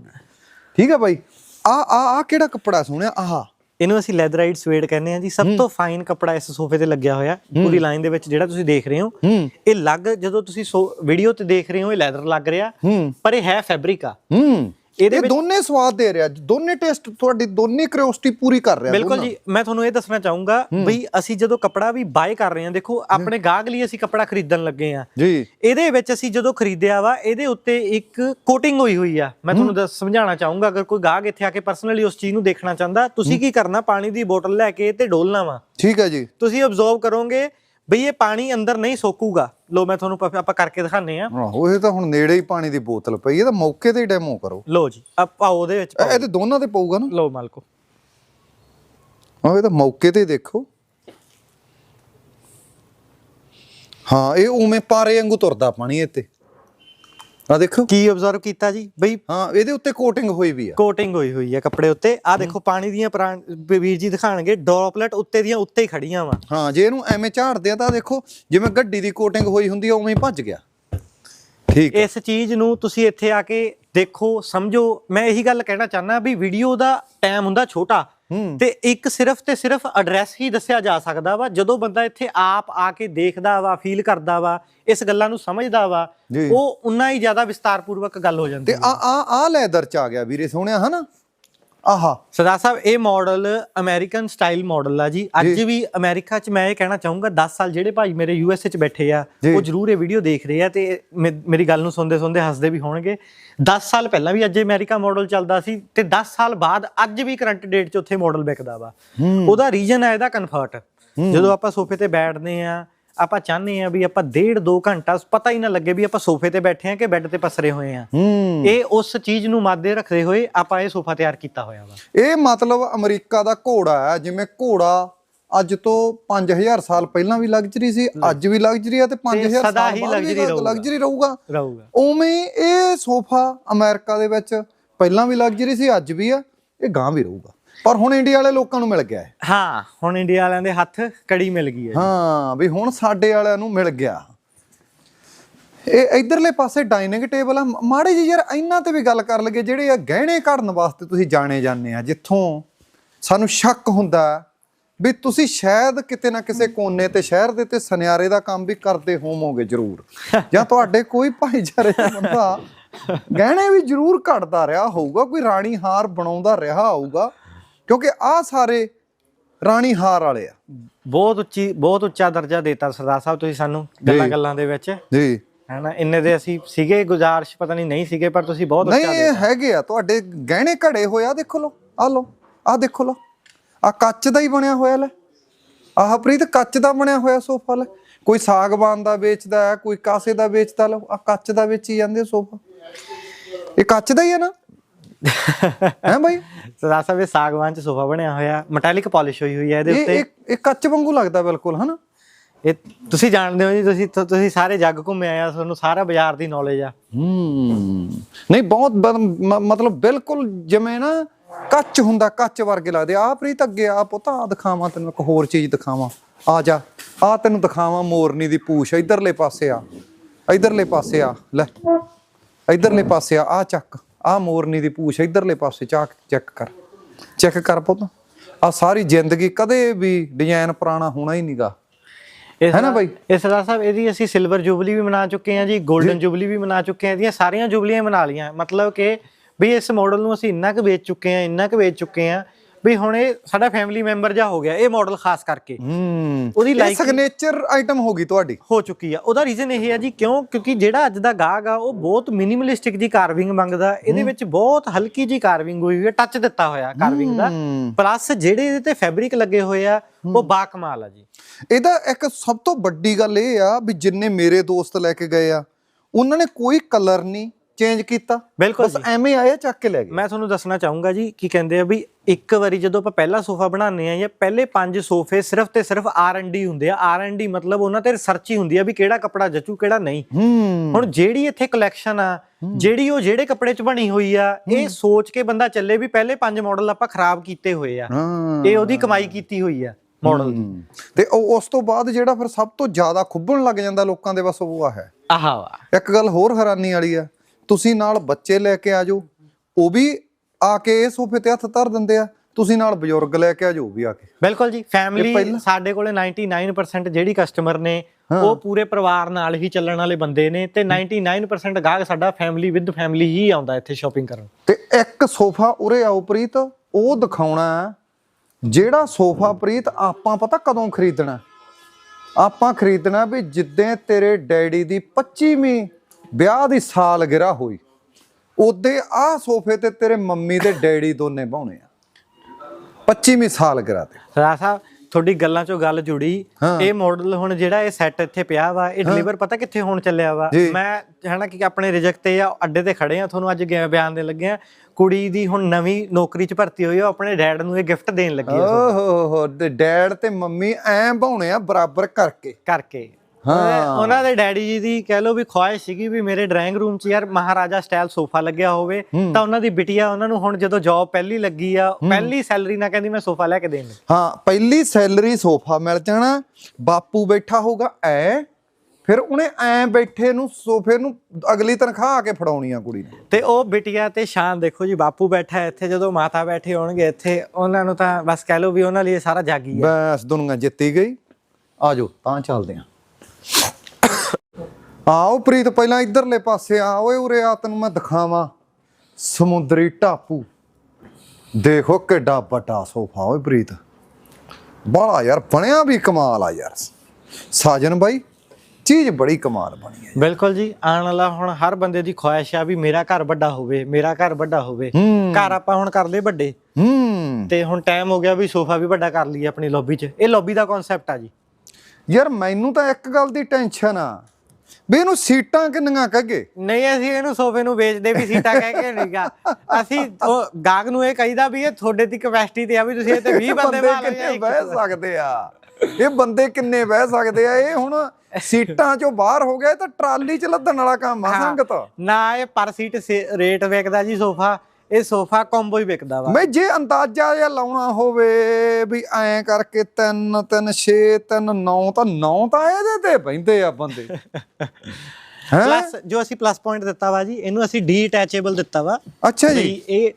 ਠੀਕ ਆ ਬਾਈ? ਆ ਆ ਆ ਕਿਹੜਾ ਕੱਪੜਾ ਸੋਹਣਿਆ ਆਹ। ਇਹਨੂੰ ਅਸੀਂ ਲੈਦਰਾਈਟ ਸਵੇਡ ਕਹਿੰਦੇ ਆ ਜੀ। ਸਭ ਤੋਂ ਫਾਈਨ ਕੱਪੜਾ ਇਸ ਸੋਫੇ ਤੇ ਲੱਗਿਆ ਹੋਇਆ ਪੂਰੀ ਲਾਈਨ ਦੇ ਵਿੱਚ ਜਿਹੜਾ ਤੁਸੀਂ ਦੇਖ ਰਹੇ ਹੋ। ਹੂੰ। ਇਹ ਲੱਗ ਜਦੋਂ ਤੁਸੀਂ ਵੀਡੀਓ ਤੇ ਦੇਖ ਰਹੇ ਹੋ ਇਹ ਲੈਦਰ ਲੱਗ ਰਿਹਾ ਹੂੰ। ਪਰ ਇਹ ਹੈ ਫੈਬਰਿਕ ਆ। ਹੂੰ। ਇਹਦੇ ਇਹ ਦੋਨੇ ਸਵਾਦ ਦੇ ਰਿਹਾ ਦੋਨੇ ਟੇਸਟ ਤੁਹਾਡੀ ਦੋਨੇ ਕਿਉਰਿਓਸਿਟੀ ਪੂਰੀ ਕਰ ਰਿਹਾ ਬਿਲਕੁਲ ਜੀ ਮੈਂ ਤੁਹਾਨੂੰ ਇਹ ਦੱਸਣਾ ਚਾਹੂੰਗਾ ਬਈ ਅਸੀਂ ਜਦੋਂ ਕੱਪੜਾ ਵੀ ਬਾਏ ਕਰ ਰਹੇ ਹਾਂ ਦੇਖੋ ਆਪਣੇ ਗਾਹਕ ਲਈ ਅਸੀਂ ਕੱਪੜਾ ਖਰੀਦਣ ਲੱਗੇ ਆ ਜੀ। ਇਹਦੇ ਵਿੱਚ ਅਸੀਂ ਜਦੋਂ ਖਰੀਦਿਆ ਵਾ ਇਹਦੇ ਉੱਤੇ ਇੱਕ ਕੋਟਿੰਗ ਹੋਈ ਹੋਈ ਆ। ਮੈਂ ਤੁਹਾਨੂੰ ਦੱਸ ਸਮਝਾਉਣਾ ਚਾਹੂੰਗਾ ਅਗਰ ਕੋਈ ਗਾਹਕ ਇੱਥੇ ਆ ਕੇ ਪਰਸਨਲੀ ਉਸ ਚੀਜ਼ ਨੂੰ ਦੇਖਣਾ ਚਾਹੁੰਦਾ ਤੁਸੀਂ ਕੀ ਕਰਨਾ? ਪਾਣੀ ਦੀ ਬੋਤਲ ਲੈ ਕੇ ਤੇ ਡੋਲਣਾ ਵਾ। ਠੀਕ ਹੈ ਜੀ। ਤੁਸੀਂ ਆਬਜ਼ਰਵ ਕਰੋਗੇ ਬਈ ਇਹ ਪਾਣੀ ਅੰਦਰ ਨਹੀਂ ਸੋਕੂਗਾ। ਲੋ ਮੈਂ ਤੁਹਾਨੂੰ ਪ- ਆਪਾਂ ਕਰਕੇ ਦਿਖਾਉਂਦੇ ਆ ਆਹੋ ਇਹ ਤਾਂ ਹੁਣ ਨੇੜੇ ਹੀ ਪਾਣੀ ਦੀ ਬੋਤਲ ਪਈ ਇਹ ਤਾਂ ਮੌਕੇ ਤੇ ਹੀ ਡੈਮੋ ਕਰੋ। ਲੋ ਜੀ ਆਪਾਂ ਉਹਦੇ ਵਿੱਚ ਇਹ- ਇਹਦੇ ਦੋਨਾਂ ਤੇ ਪਊਗਾ ਨਾ? ਲੋ ਮਾਲਕੋ। ਹਾਂ ਇਹ ਤਾਂ ਮੌਕੇ ਤੇ ਹੀ ਦੇਖੋ। ਹਾਂ ਇਹ ਉਵੇਂ ਪਾਰੇ ਵਾਂਗੂ ਤੁਰਦਾ ਪਾਣੀ ਇੱਥੇ। ਆ ਦੇਖੋ। ਕੀ ਆਬਜ਼ਰਵ ਕੀਤਾ ਜੀ? ਬਈ ਹਾਂ ਇਹਦੇ ਉੱਤੇ ਕੋਟਿੰਗ ਹੋਈ ਵੀ ਆ। ਕੋਟਿੰਗ ਹੋਈ ਹੋਈ ਹੈ ਕੱਪੜੇ ਉੱਤੇ। ਆ ਦੇਖੋ ਪਾਣੀ ਦੀਆਂ ਵੀਰ ਜੀ ਦਿਖਾਣਗੇ ਡ੍ਰੌਪਲੇਟ ਉੱਤੇ ਦੀਆਂ ਉੱਤੇ ਹੀ ਖੜੀਆਂ ਵਾ। ਹਾਂ ਜੇ ਇਹਨੂੰ ਐਵੇਂ ਝਾੜਦੇ ਆ ਤਾਂ ਦੇਖੋ ਜਿਵੇਂ ਗੱਡੀ ਦੀ ਕੋਟਿੰਗ ਹੋਈ ਹੁੰਦੀ ਆ ਉਵੇਂ ਹੀ ਭੱਜ ਗਿਆ। ਠੀਕ ਇਸ ਚੀਜ਼ ਨੂੰ ਤੁਸੀਂ ਇੱਥੇ ਆ ਕੇ ਦੇਖੋ ਸਮਝੋ। ਮੈਂ ਇਹੀ ਗੱਲ ਕਹਿਣਾ ਚਾਹਨਾ ਵੀ ਵੀਡੀਓ ਦਾ ਟਾਈਮ ਹੁੰਦਾ ਛੋਟਾ। ਤੇ ਇੱਕ ਸਿਰਫ ਤੇ ਸਿਰਫ ਐਡਰੈਸ ਹੀ ਦੱਸਿਆ ਜਾ ਸਕਦਾ ਵਾ ਜਦੋਂ ਬੰਦਾ ਇੱਥੇ ਆਪ ਆ ਕੇ ਦੇਖਦਾ ਵਾ ਫੀਲ ਕਰਦਾ ਵਾ ਇਸ ਗੱਲਾਂ ਨੂੰ ਸਮਝਦਾ ਵਾ। ਉਹ ਉਨਾ ਹੀ ਜ਼ਿਆਦਾ ਵਿਸਤਾਰਪੂਰਵਕ ਗੱਲ ਹੋ ਜਾਂਦੀ ਤੇ ਆ ਆ ਆ ਲੈਦਰ ਚ ਆ ਗਿਆ ਵੀਰੇ ਸੋਹਣਿਆ ਹਨਾ? ਆਹਾ। ਸਰਦਾਰ ਸਾਹਿਬ ਇਹ ਮਾਡਲ ਅਮਰੀਕਨ ਸਟਾਈਲ ਮਾਡਲ ਆ ਜੀ। ਅੱਜ ਵੀ ਅਮਰੀਕਾ 'ਚ ਮੈਂ ਇਹ ਕਹਿਣਾ ਚਾਹੂੰਗਾ 10 ਸਾਲ ਜਿਹੜੇ ਭਾਈ ਮੇਰੇ ਯੂਐਸਏ 'ਚ ਬੈਠੇ ਆ। ਉਹ ਜਰੂਰ ਇਹ ਵੀਡੀਓ ਦੇਖ ਰਹੇ ਆ ਤੇ ਮੇਰੀ ਗੱਲ ਨੂੰ ਸੁਣਦੇ ਸੁਣਦੇ ਹੱਸਦੇ ਵੀ ਹੋਣਗੇ। 10 ਸਾਲ ਪਹਿਲਾਂ ਵੀ ਅੱਜ ਅਮਰੀਕਾ ਮਾਡਲ ਚੱਲਦਾ ਸੀ ਤੇ 10 ਸਾਲ ਬਾਅਦ ਅੱਜ ਵੀ ਕਰੰਟ ਡੇਟ 'ਚ ਉੱਥੇ ਮਾਡਲ ਵਿਕਦਾ ਵਾ। ਉਹਦਾ ਰੀਜਨ ਹੈ ਇਹਦਾ ਕਨਫਰਟ ਜਦੋਂ ਆਪਾਂ ਸੋਫੇ ਤੇ ਬੈਠਦੇ ਆ ਆਪਾਂ ਚਾਹੁੰਦੇ ਆ ਵੀ ਆਪਾਂ ਡੇਢ 2 ਘੰਟਾ ਪਤਾ ਹੀ ਨਾ ਲੱਗੇ ਵੀ ਆਪਾਂ ਸੋਫੇ ਤੇ ਬੈਠੇ ਆ ਕਿ ਬੈੱਡ ਤੇ ਪਸਰੇ ਹੋਏ ਆ ਇਹ ਉਸ ਚੀਜ਼ ਨੂੰ ਮਾਦੇ ਰੱਖਦੇ ਹੋਏ ਆਪਾਂ ਇਹ ਸੋਫਾ ਤਿਆਰ ਕੀਤਾ ਹੋਇਆ ਵਾ। ਇਹ ਮਤਲਬ ਅਮਰੀਕਾ ਦਾ ਘੋੜਾ ਹੈ ਜਿਵੇਂ ਘੋੜਾ ਅੱਜ ਤੋਂ 5000 ਸਾਲ ਪਹਿਲਾਂ ਵੀ ਲਗਜ਼ਰੀ ਸੀ ਅੱਜ ਵੀ ਲਗਜ਼ਰੀ ਆ ਤੇ 5000 ਸਦਾ ਸਾਲ ਹੀ ਰਹੂਗਾ। ਲਗਜ਼ਰੀ ਰਹੂਗਾ। ਰਹੂਗਾ। ਉਵੇਂ ਇਹ ਸੋਫਾ ਅਮਰੀਕਾ ਦੇ ਵਿੱਚ ਪਹਿਲਾਂ ਵੀ ਲਗਜ਼ਰੀ ਸੀ ਅੱਜ ਵੀ ਆ ਇਹ ਗਾਂ ਵੀ ਰਹੂਗਾ। ਪਰ ਹੁਣ ਇੰਡੀਆ ਵਾਲੇ ਲੋਕਾਂ ਨੂੰ ਮਿਲ ਗਿਆ ਹੈ। ਹਾਂ ਹੁਣ ਇੰਡੀਆ ਵਾਲਿਆਂ ਦੇ ਹੱਥ ਕੜੀ ਮਿਲ ਗਈ ਹੈ। ਹਾਂ ਵੀ ਹੁਣ ਸਾਡੇ ਵਾਲਿਆਂ ਨੂੰ ਮਿਲ ਗਿਆ। ਇਹ ਇਧਰਲੇ ਪਾਸੇ ਡਾਈਨਿੰਗ ਟੇਬਲ ਆ। ਮਾੜੇ ਜੀ ਯਾਰ ਇਹਨਾਂ ਤੇ ਵੀ ਗੱਲ ਕਰ ਲਈਏ ਜਿਹੜੇ ਆ ਗਹਿਣੇ ਘੜਨ ਵਾਸਤੇ ਤੁਸੀਂ ਜਾਣੇ ਜਾਂਦੇ ਆ ਜਿੱਥੋਂ ਸਾਨੂੰ ਸ਼ੱਕ ਹੁੰਦਾ ਵੀ ਤੁਸੀਂ ਸ਼ਾਇਦ ਕਿਤੇ ਨਾ ਕਿਸੇ ਕੋਨੇ ਤੇ ਸ਼ਹਿਰ ਦੇ ਤੇ ਸੁਨਿਆਰੇ ਦਾ ਕੰਮ ਵੀ ਕਰਦੇ ਹੋਵੋਗੇ ਜ਼ਰੂਰ। ਜਾਂ ਤੁਹਾਡੇ ਕੋਈ ਭਾਈਚਾਰੇ ਦਾ ਬੰਦਾ ਗਹਿਣੇ ਵੀ ਜ਼ਰੂਰ ਘੜਦਾ ਰਿਹਾ ਹੋਊਗਾ ਕੋਈ ਰਾਣੀ ਹਾਰ ਬਣਾਉਂਦਾ ਰਿਹਾ ਹੋਊਗਾ। ਕਿਉਂਕਿ ਆਹ ਸਾਰੇ ਰਾਣੀ ਹਾਰ ਵਾਲੇ ਆ। ਬਹੁਤ ਉੱਚੀ ਬਹੁਤ ਉੱਚਾ ਦਰਜਾ ਦਿੱਤਾ ਸਰਦਾਰ ਸਾਹਿਬ ਤੁਸੀਂ ਸਾਨੂੰ ਗੱਲਾਂ ਗੱਲਾਂ ਦੇ ਵਿੱਚ। ਜੀ। ਹੈਨਾ ਇੰਨੇ ਦੇ ਅਸੀਂ ਸੀਗੇ ਗੁਜ਼ਾਰਿਸ਼ ਪਤਾ ਨਹੀਂ ਨਹੀਂ ਸੀਗੇ ਪਰ ਤੁਸੀਂ ਬਹੁਤ ਨਹੀਂ ਇਹ ਹੈਗੇ ਆ ਤੁਹਾਡੇ ਗਹਿਣੇ ਘੜੇ ਹੋਇਆ ਦੇਖੋ ਲੋ ਆ ਲੋ ਆ ਦੇਖੋ ਲੋ ਆ ਕੱਚ ਦਾ ਹੀ ਬਣਿਆ ਹੋਇਆ ਲੈ। ਆਹ ਪ੍ਰੀਤ ਕੱਚ ਦਾ ਬਣਿਆ ਹੋਇਆ ਸੋਫਾ ਲੈ। ਕੋਈ ਸਾਗਵਾਨ ਦਾ ਵੇਚਦਾ ਕੋਈ ਕਾਸੇ ਦਾ ਵੇਚਦਾ ਲੋ ਆ ਕੱਚ ਦਾ ਵੇਚੀ ਜਾਂਦੇ ਸੋਫਾ। ਇਹ ਕੱਚ ਦਾ ਹੀ ਹੈ ਨਾ? ਹੈ ਬਾਈ? ਸਰਦਾਰ ਸਾਹਿਬ ਸਾਗਵਾਨ ਚ ਸੋਫਾ ਬਣਿਆ ਹੋਇਆ ਮੈਟੈਲਿਕ ਪਾਲਿਸ਼ ਹੋਈ ਹੋਈ ਹੈ ਇਹਦੇ ਇਹ ਉੱਤੇ। ਇਹ ਇਹ ਕੱਚ ਵਾਂਗੂ ਲੱਗਦਾ ਬਿਲਕੁਲ ਹਨਾ ਇਹ ਤੁਸੀਂ ਜਾਣਦੇ ਹੋ ਜੀ ਤੁਸੀਂ ਤੁਸੀਂ ਸਾਰੇ ਜੱਗ ਘੁੰਮੇ ਆਏ ਆ ਤੁਹਾਨੂੰ ਸਾਰਾ ਬਾਜ਼ਾਰ ਦੀ ਨੌਲੇਜ ਆ। ਹੂੰ। ਨਹੀਂ ਬਹੁਤ ਮਤਲਬ ਬਿਲਕੁਲ ਜਿਵੇਂ ਨਾ ਕੱਚ ਹੁੰਦਾ ਕੱਚ ਵਰਗੇ ਲੱਗਦੇ। ਆ ਪ੍ਰੀਤ ਅੱਗੇ ਆ ਪੁੱਤ ਆ ਦਿਖਾਵਾਂ ਤੈਨੂੰ ਇੱਕ ਹੋਰ ਚੀਜ਼ ਦਿਖਾਵਾਂ। ਆ ਜਾ ਆ ਤੈਨੂੰ ਦਿਖਾਵਾਂ ਮੋਰਨੀ ਦੀ ਪੂਛ ਇਧਰਲੇ ਪਾਸੇ ਆ। ਇਧਰਲੇ ਪਾਸੇ ਆ ਲੈ। ਇਧਰਲੇ ਪਾਸੇ ਆ ਆ ਚੱਕ। ਆ ਮੋਰਨੀ ਦੀ ਪੂਛ ਇਧਰਲੇ ਪਾਸੇ ਚਾਕ ਚੈੱਕ ਕਰ। ਚੈੱਕ ਕਰ ਪੁੱਤ। ਆ ਸਾਰੀ ਜ਼ਿੰਦਗੀ ਕਦੇ ਵੀ ਡਿਜ਼ਾਈਨ ਪੁਰਾਣਾ ਹੋਣਾ ਹੀ ਨਹੀਂਗਾ ਇਸ ਹੈ ਨਾ ਬਾਈ? ਇਹ ਸਰਦਾਰ ਸਾਹਿਬ ਇਹਦੀ ਅਸੀਂ ਸਿਲਵਰ ਜੁਬਲੀ ਵੀ ਮਨਾ ਚੁੱਕੇ ਹਾਂ ਜੀ 골ਡਨ ਜੁਬਲੀ ਵੀ ਮਨਾ ਚੁੱਕੇ ਹਾਂ ਇਹਦੀਆਂ ਸਾਰੀਆਂ ਜੁਬਲੀਆਂ ਮਨਾ ਲੀਆਂ ਮਤਲਬ ਕਿ ਵੀ ਇਸ ਮਾਡਲ ਨੂੰ ਅਸੀਂ ਇੰਨਾ ਕੁ ਵੇਚ ਚੁੱਕੇ ਹਾਂ ਇੰਨਾ ਕੁ ਵੇਚ ਚੁੱਕੇ ਹਾਂ ਵੀ ਹੁਣ ਇਹ ਸਾਡਾ ਫੈਮਿਲੀ ਮੈਂਬਰ ਜਾ ਹੋ ਗਿਆ ਇਹ ਮਾਡਲ ਖਾਸ ਕਰਕੇ। ਹੂੰ। ਉਹਦੀ ਲਾਈਕ ਸਿਗਨੇਚਰ ਆਈਟਮ ਹੋ ਗਈ ਤੁਹਾਡੀ। ਹੋ ਚੁੱਕੀ ਆ। ਉਹਦਾ ਰੀਜ਼ਨ ਇਹ ਹੈ ਜੀ ਕਿਉਂ? ਕਿਉਂਕਿ ਜਿਹੜਾ ਅੱਜ ਦਾ ਗਾਹਕ ਆ ਉਹ ਬਹੁਤ ਮਿਨੀਮਲਿਸਟਿਕ ਜੀ ਕਾਰਵਿੰਗ ਮੰਗਦਾ। ਇਹਦੇ ਵਿੱਚ ਬਹੁਤ ਹਲਕੀ ਜੀ ਕਾਰਵਿੰਗ ਹੋਈ ਹੋਈ ਹੈ ਟੱਚ ਦਿੱਤਾ ਹੋਇਆ ਕਾਰਵਿੰਗ ਦਾ। ਪਲੱਸ ਜਿਹੜੇ ਇਹਦੇ ਤੇ ਫੈਬਰਿਕ ਲੱਗੇ ਹੋਏ ਆ ਉਹ ਬਾ ਕਮਾਲ ਆ ਜੀ। ਇਹਦਾ ਇੱਕ ਸਭ ਤੋਂ ਵੱਡੀ ਗੱਲ ਇਹ ਆ ਵੀ ਜਿੰਨੇ ਮੇਰੇ ਦੋਸਤ ਲੈ ਕੇ ਗਏ ਆ ਉਹਨਾਂ ਨੇ ਕੋਈ ਕਲਰ ਨਹੀਂ ਚੇਂਜ ਕੀਤਾ। ਬਿਲਕੁਲ ਬਸ ਐਵੇਂ ਆਏ ਚੱਕ ਕੇ ਲੈ ਗਏ। ਮੈਂ ਤੁਹਾਨੂੰ ਦੱਸਣਾ ਚਾਹੂੰਗਾ ਜੀ ਕੀ ਕਹਿੰਦੇ ਆ ਵੀ ਇੱਕ ਵਾਰੀ ਜਦੋਂ ਆਪਾਂ ਪਹਿਲਾ ਸੋਫਾ ਬਣਾਉਂਦੇ ਆ ਜਾਂ ਪਹਿਲੇ ਪੰਜ ਸੋਫੇ ਸਿਰਫ ਤੇ ਸਿਰਫ ਆਰ&ਡੀ ਹੁੰਦੇ ਆ। ਆਰ&ਡੀ ਮਤਲਬ ਉਹਨਾਂ ਤੇ ਰਿਸਰਚ ਹੀ ਹੁੰਦੀ ਆ ਵੀ ਕਿਹੜਾ ਕੱਪੜਾ ਜਚੂ ਕਿਹੜਾ ਨਹੀਂ। ਹੁਣ ਜਿਹੜੀ ਇੱਥੇ ਕਲੈਕਸ਼ਨ ਆ ਜਿਹੜੀ ਉਹ ਜਿਹੜੇ ਕੱਪੜੇ 'ਚ ਬਣੀ ਹੋਈ ਆ ਇਹ ਸੋਚ ਕੇ ਬੰਦਾ ਚੱਲੇ ਵੀ ਪਹਿਲੇ ਪੰਜ ਮਾਡਲ ਆਪਾਂ ਖਰਾਬ ਕੀਤੇ ਹੋਏ ਆ। ਇਹ ਉਹਦੀ ਕਮਾਈ ਕੀਤੀ ਹੋਈ ਆ ਮਾਡਲ। ਤੇ ਉਹ ਉਸ ਤੋਂ ਬਾਅਦ ਜਿਹੜਾ ਫਿਰ ਸਭ ਤੋਂ ਜ਼ਿਆਦਾ ਖੁੱਬਣ ਲੱਗ ਜਾਂਦਾ ਲੋਕਾਂ ਦੇ ਬਸ ਉਹ ਆ ਹੈ। ਆਹ ਇੱਕ ਗੱਲ ਹੋਰ ਹੈਰਾਨੀ ਵਾਲੀ ਆ ਤੁਸੀਂ ਨਾਲ ਬੱਚੇ ਲੈ ਕੇ ਆਜੋ ਉਹ ਵੀ ਆ ਕੇ ਇਹ ਸੋਫੇ ਤੇ ਹੱਥ ਧਰ ਦਿੰਦੇ ਆ ਤੁਸੀਂ ਨਾਲ ਬਜ਼ੁਰਗ ਲੈ ਕੇ ਆਜੋ ਵੀ ਆ ਕੇ। ਬਿਲਕੁਲ ਜੀ ਫੈਮਿਲੀ ਸਾਡੇ ਕੋਲੇ 99% ਜਿਹੜੀ ਕਸਟਮਰ ਨੇ ਉਹ ਪੂਰੇ ਪਰਿਵਾਰ ਨਾਲ ਹੀ ਚੱਲਣ ਵਾਲੇ ਬੰਦੇ ਨੇ ਤੇ 99% ਗਾਹਕ ਸਾਡਾ ਫੈਮਿਲੀ ਵਿਦ ਫੈਮਿਲੀ ਹੀ ਆਉਂਦਾ ਇੱਥੇ ਸ਼ਾਪਿੰਗ ਕਰਨ। ਤੇ ਇੱਕ ਸੋਫਾ ਉਰੇ ਆਓ ਪ੍ਰੀਤ ਉਹ ਦਿਖਾਉਣਾ ਜਿਹੜਾ ਸੋਫਾ ਪ੍ਰੀਤ ਆਪਾਂ ਪਤਾ ਕਦੋਂ ਖਰੀਦਣਾ ਆਪਾਂ ਖਰੀਦਣਾ ਵੀ ਜਿੱਦਾਂ ਤੇਰੇ ਡੈਡੀ ਦੀ 25ਵੀਂ ਵਿਆਹ ਦੀ ਸਾਲਗਿਰਾ ਹੋਈ। ਉਹਦੇ ਆਹ ਸੋਫੇ ਤੇ ਤੇਰੇ ਮੰਮੀ ਤੇ ਡੈਡੀ ਦੋਨੇ ਬਾਉਣੇ ਆ। 25ਵੀਂ ਸਾਲਗਿਰਾ ਤੇ। ਸਰਦਾਰ ਸਾਹਿਬ ਤੁਹਾਡੀ ਗੱਲਾਂ ਚੋਂ ਗੱਲ ਜੁੜੀ। ਹਾਂ। ਇਹ ਮਾਡਲ ਹੁਣ ਜਿਹੜਾ ਇਹ ਸੈੱਟ ਇੱਥੇ ਪਿਆ ਵਾ ਇਹ ਡਿਲੀਵਰ ਪਤਾ ਕਿੱਥੇ ਹੋਣ ਚੱਲਿਆ ਵਾ। ਮੈਂ ਹਨਾ ਕਿ ਆਪਣੇ ਰਿਜੈਕਟ ਤੇ ਆ ਅੱਡੇ ਤੇ ਖੜੇ ਆ ਤੁਹਾਨੂੰ ਅੱਜ ਗਿਆ ਬਿਆਨ ਦੇਣ ਲੱਗੇ ਆ। ਕੁੜੀ ਦੀ ਹੁਣ ਨਵੀਂ ਨੌਕਰੀ 'ਚ ਭਰਤੀ ਹੋਈ ਆ ਆਪਣੇ ਡੈਡ ਨੂੰ ਇਹ ਗਿਫਟ ਦੇਣ ਲੱਗੀ ਆ ਓਹੋ ਹੋ ਤੇ ਡੈਡ ਤੇ ਮੰਮੀ ਐ ਬਾਉਣੇ ਆ ਬਰਾਬਰ ਕਰਕੇ। ਕਰਕੇ। ਹਾਂ। ਉਹਨਾਂ- ਦੇ ਡੈਡੀ ਜੀ ਦੀ ਕਹਿ ਲਓ ਵੀ ਖੁਆਇਸ਼ ਸੀਗੀ ਵੀ ਮੇਰੇ ਡਰਾਇੰਗ ਰੂਮ 'ਚ ਯਾਰ ਮਹਾਰਾਜਾ ਸਟਾਈਲ ਸੋਫਾ ਲੱਗਿਆ ਹੋਵੇ ਤਾਂ ਉਹਨਾਂ ਦੀ ਬਿਟੀਆ ਉਹਨਾਂ ਨੂੰ ਹੁਣ ਜਦੋਂ ਜੌਬ ਪਹਿਲੀ ਲੱਗੀ ਆ ਪਹਿਲੀ ਸੈਲਰੀ ਨਾਲ ਕਹਿੰਦੀ ਮੈਂ ਸੋਫਾ ਲੈ ਕੇ ਦੇਣ। ਹਾਂ ਪਹਿਲੀ ਸੈਲਰੀ ਸੋਫਾ ਮਿਲ ਜਾਣਾ ਬਾਪੂ ਬੈਠਾ ਹੋਊਗਾ ਐ ਫਿਰ ਉਹਨੇ ਐ ਬੈਠੇ ਨੂੰ ਸੋਫੇ ਨੂੰ ਅਗਲੀ ਤਨਖਾਹ ਆ ਕੇ ਫੜਾਉਣੀ ਆ ਕੁੜੀ ਨੇ। ਤੇ ਉਹ ਬਿਟੀਆ ਤੇ ਸ਼ਾਨ ਦੇਖੋ ਜੀ ਬਾਪੂ ਬੈਠਾ ਇੱਥੇ ਜਦੋਂ ਮਾਤਾ ਬੈਠੇ ਹੋਣਗੇ ਇੱਥੇ ਉਹਨਾਂ ਨੂੰ ਤਾਂ ਬਸ ਕਹਿ ਲਓ ਵੀ ਉਹਨਾਂ ਲਈ ਸਾਰਾ ਜਾਗੀ ਹੈ। ਬਸ ਦੁਨੀਆ ਜਿੱਤੀ ਗਈ। ਆਜੋ ਤਾਂ ਚੱਲਦੇ ਆ। ਆਓ ਪ੍ਰੀਤ ਪਹਿਲਾਂ ਇਧਰਲੇ ਪਾਸੇ ਆ। ਓਏ ਉਰੇ ਆ ਤੈਨੂੰ ਮੈਂ ਦਿਖਾਵਾਂ। ਸਮੁੰਦਰੀ ਟਾਪੂ। ਦੇਖੋ ਕਿੱਡਾ ਵੱਡਾ ਸੋਫਾ ਓਏ ਪ੍ਰੀਤ। ਬੜਾ ਯਾਰ ਬਣਿਆ ਵੀ ਕਮਾਲ ਆ ਯਾਰ। ਸਾਜਨ ਬਾਈ ਚੀਜ਼ ਬੜੀ ਕਮਾਲ ਬਣੀ ਹੈ ਬਿਲਕੁਲ ਜੀ ਆਉਣ ਵਾਲਾ ਹੁਣ ਹਰ ਬੰਦੇ ਦੀ ਖੁਆਇਸ਼ ਆ ਵੀ ਮੇਰਾ ਘਰ ਵੱਡਾ ਹੋਵੇ ਮੇਰਾ ਘਰ ਵੱਡਾ ਹੋਵੇ। ਘਰ ਆਪਾਂ ਹੁਣ ਕਰ ਲਏ ਵੱਡੇ। ਹੂੰ। ਤੇ ਹੁਣ ਟਾਈਮ ਹੋ ਗਿਆ ਵੀ ਸੋਫਾ ਵੀ ਵੱਡਾ ਕਰ ਲਈਏ ਆਪਣੀ ਲੌਬੀ 'ਚ। ਇਹ ਲੌਬੀ ਦਾ ਕਨਸੈਪਟ ਆ ਜੀ। ਯਾਰ ਮੈਨੂੰ ਤਾਂ ਇੱਕ ਗੱਲ ਦੀ ਟੈਨਸ਼ਨ ਆ। ਵੀ ਇਹਨੂੰ ਸੀਟਾਂ ਕਿੰਨੀਆਂ ਕਹਗੇ ਨਹੀਂ ਅਸੀਂ ਇਹਨੂੰ ਸੋਫੇ ਨੂੰ ਵੇਚਦੇ ਵੀ ਸੀਟਾਂ ਕਹਿ ਕੇ ਨਹੀਂਗਾ ਅਸੀਂ ਉਹ ਗਾਗ ਨੂੰ ਇਹ ਕਹੀਦਾ ਵੀ ਇਹ ਤੁਹਾਡੇ ਦੀ ਕੈਪੈਸਿਟੀ ਤੇ ਆ ਵੀ ਤੁਸੀਂ ਇਹ ਤੇ 20 ਬੰਦੇ ਬਹਿ ਸਕਦੇ ਆ? ਇਹ ਬੰਦੇ ਕਿੰਨੇ ਬਹਿ ਸਕਦੇ ਆ? ਇਹ ਹੁਣ ਸੀਟਾਂ ਚੋਂ ਬਾਹਰ ਹੋ ਗਿਆ ਤਾਂ ਟਰਾਲੀ ਚ ਲੱਦਣ ਵਾਲਾ ਕੰਮ ਆ ਸੰਗਤ। ਨਾ ਇਹ ਪਰ ਸੀਟ ਰੇਟ ਵੇਚਦਾ ਜੀ ਸੋਫਾ। ਇਹ ਸੋਫਾ ਕੰਬੋ ਹੀ ਵਿਕਦਾ ਵਾ। ਮੈਂ ਜੇ ਅੰਦਾਜ਼ਾ ਜਿਹਾ ਲਾਉਣਾ ਹੋਵੇ ਵੀ ਐਂ ਕਰਕੇ 3 3 6 3 9 ਤਾਂ 9 ਤਾਂ ਇਹਦੇ ਤੇ ਬੈਂਦੇ ਆ ਬੰਦੇ। ਹੈ? ਪਲੱਸ ਜੋ ਅਸੀਂ ਪਲੱਸ ਪੁਆਇੰਟ ਦਿੱਤਾ ਵਾ ਜੀ ਇਹਨੂੰ ਅਸੀਂ ਡੀ ਅਟੈਚੇਬਲ ਦਿੱਤਾ ਵਾ। ਅੱਛਾ ਜੀ। ਇਹ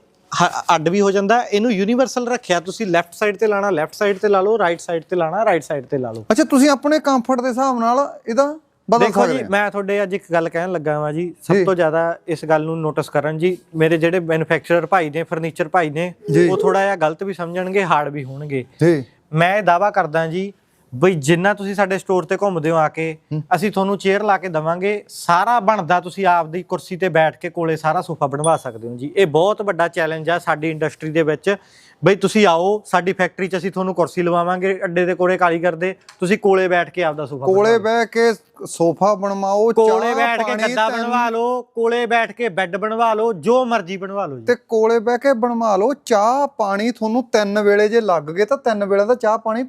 ਅੱਡ ਵੀ ਹੋ ਜਾਂਦਾ। ਇਹਨੂੰ ਯੂਨੀਵਰਸਲ ਰੱਖਿਆ ਤੁਸੀਂ ਲੈਫਟ ਸਾਈਡ ਤੇ ਲਾਣਾ ਲੈਫਟ ਸਾਈਡ ਤੇ ਲਾ ਲਓ ਰਾਈਟ ਸਾਈਡ ਤੇ ਲਾਣਾ ਰਾਈਟ ਸਾਈਡ ਤੇ ਲਾ ਲਓ। ਅੱਛਾ ਤੁਸੀਂ ਆਪਣੇ ਕੰਫਰਟ ਦੇ ਹਿਸਾਬ ਨਾਲ ਇਹਦਾ ਬਦਲ ਦੇਖੋ ਸਕਦੇ ਜੀ ਮੈਂ ਤੁਹਾਡੇ ਅੱਜ ਇੱਕ ਗੱਲ ਕਹਿਣ ਲੱਗਾ ਵਾਂ ਜੀ। ਸਭ ਤੋਂ ਜ਼ਿਆਦਾ ਇਸ ਗੱਲ ਨੂੰ ਨੋਟਿਸ ਕਰਨ ਜੀ ਮੇਰੇ ਜਿਹੜੇ ਮੈਨੂਫੈਕਚਰਰ ਭਾਈ ਨੇ ਫਰਨੀਚਰ ਭਾਈ ਨੇ ਜੀ। ਉਹ ਥੋੜਾ ਜਿਹਾ ਗਲਤ ਵੀ ਸਮਝਣਗੇ ਹਾਰਡ ਵੀ ਹੋਣਗੇ। ਜੀ। ਮੈਂ ਇਹ ਦਾਵਾ ਕਰਦਾ ਜੀ ਬਈ ਜਿੰਨਾ ਤੁਸੀਂ ਸਾਡੇ ਸਟੋਰ ਤੇ ਘੁੰਮਦੇ ਹੋ ਆ ਕੇ ਅਸੀਂ ਤੁਹਾਨੂੰ ਚੇਅਰ ਲਾ ਕੇ ਦਵਾਂਗੇ ਸਾਰਾ ਬਣਦਾ ਤੁਸੀਂ ਆਪਦੀ ਕੁਰਸੀ ਤੇ ਬੈਠ ਕੇ ਕੋਲੇ ਸਾਰਾ ਸੋਫਾ ਬਣਵਾ ਸਕਦੇ ਹੋ ਜੀ। ਇਹ ਬਹੁਤ ਵੱਡਾ ਚੈਲੰਜ ਆ ਸਾਡੀ ਇੰਡਸਟਰੀ ਦੇ ਵਿੱਚ। ਬਈ ਤੁਸੀਂ ਆਓ ਸਾਡੀ ਫੈਕਟਰੀ 'ਚ ਅਸੀਂ ਤੁਹਾਨੂੰ ਕੁਰਸੀ ਲਵਾਵਾਂਗੇ ਅੱਡੇ ਦੇ ਕੋਲੇ ਕਾਰੀਗਰ ਦੇ ਤੁਸੀਂ ਕੋਲੇ ਬੈਠ ਕੇ ਆਪਦਾ ਸੋਫਾ ਕੋਲੇ ਬਹਿ ਕੇ ਸੋਫਾ ਬਣਵਾਓ ਕੋਲੇ ਬੈਠ ਕੇ ਗੱਦਾ ਬਣਵਾ ਲਓ ਕੋਲੇ ਬੈਠ ਕੇ ਬੈੱਡ ਬਣਵਾ ਲਓ ਜੋ ਮਰਜ਼ੀ ਬਣਵਾ ਲਓ ਜੀ। ਤੇ ਕੋਲੇ ਬਹਿ ਕੇ ਬਣਵਾ ਲਓ ਚਾਹ ਪਾਣੀ ਤੁਹਾਨੂੰ ਤਿੰਨ ਵੇਲੇ ਜੇ ਲੱਗ ਗਏ ਤਾਂ ਤਿੰਨ ਵੇਲੇ ਦਾ ਚਾਹ ਪਾਣੀ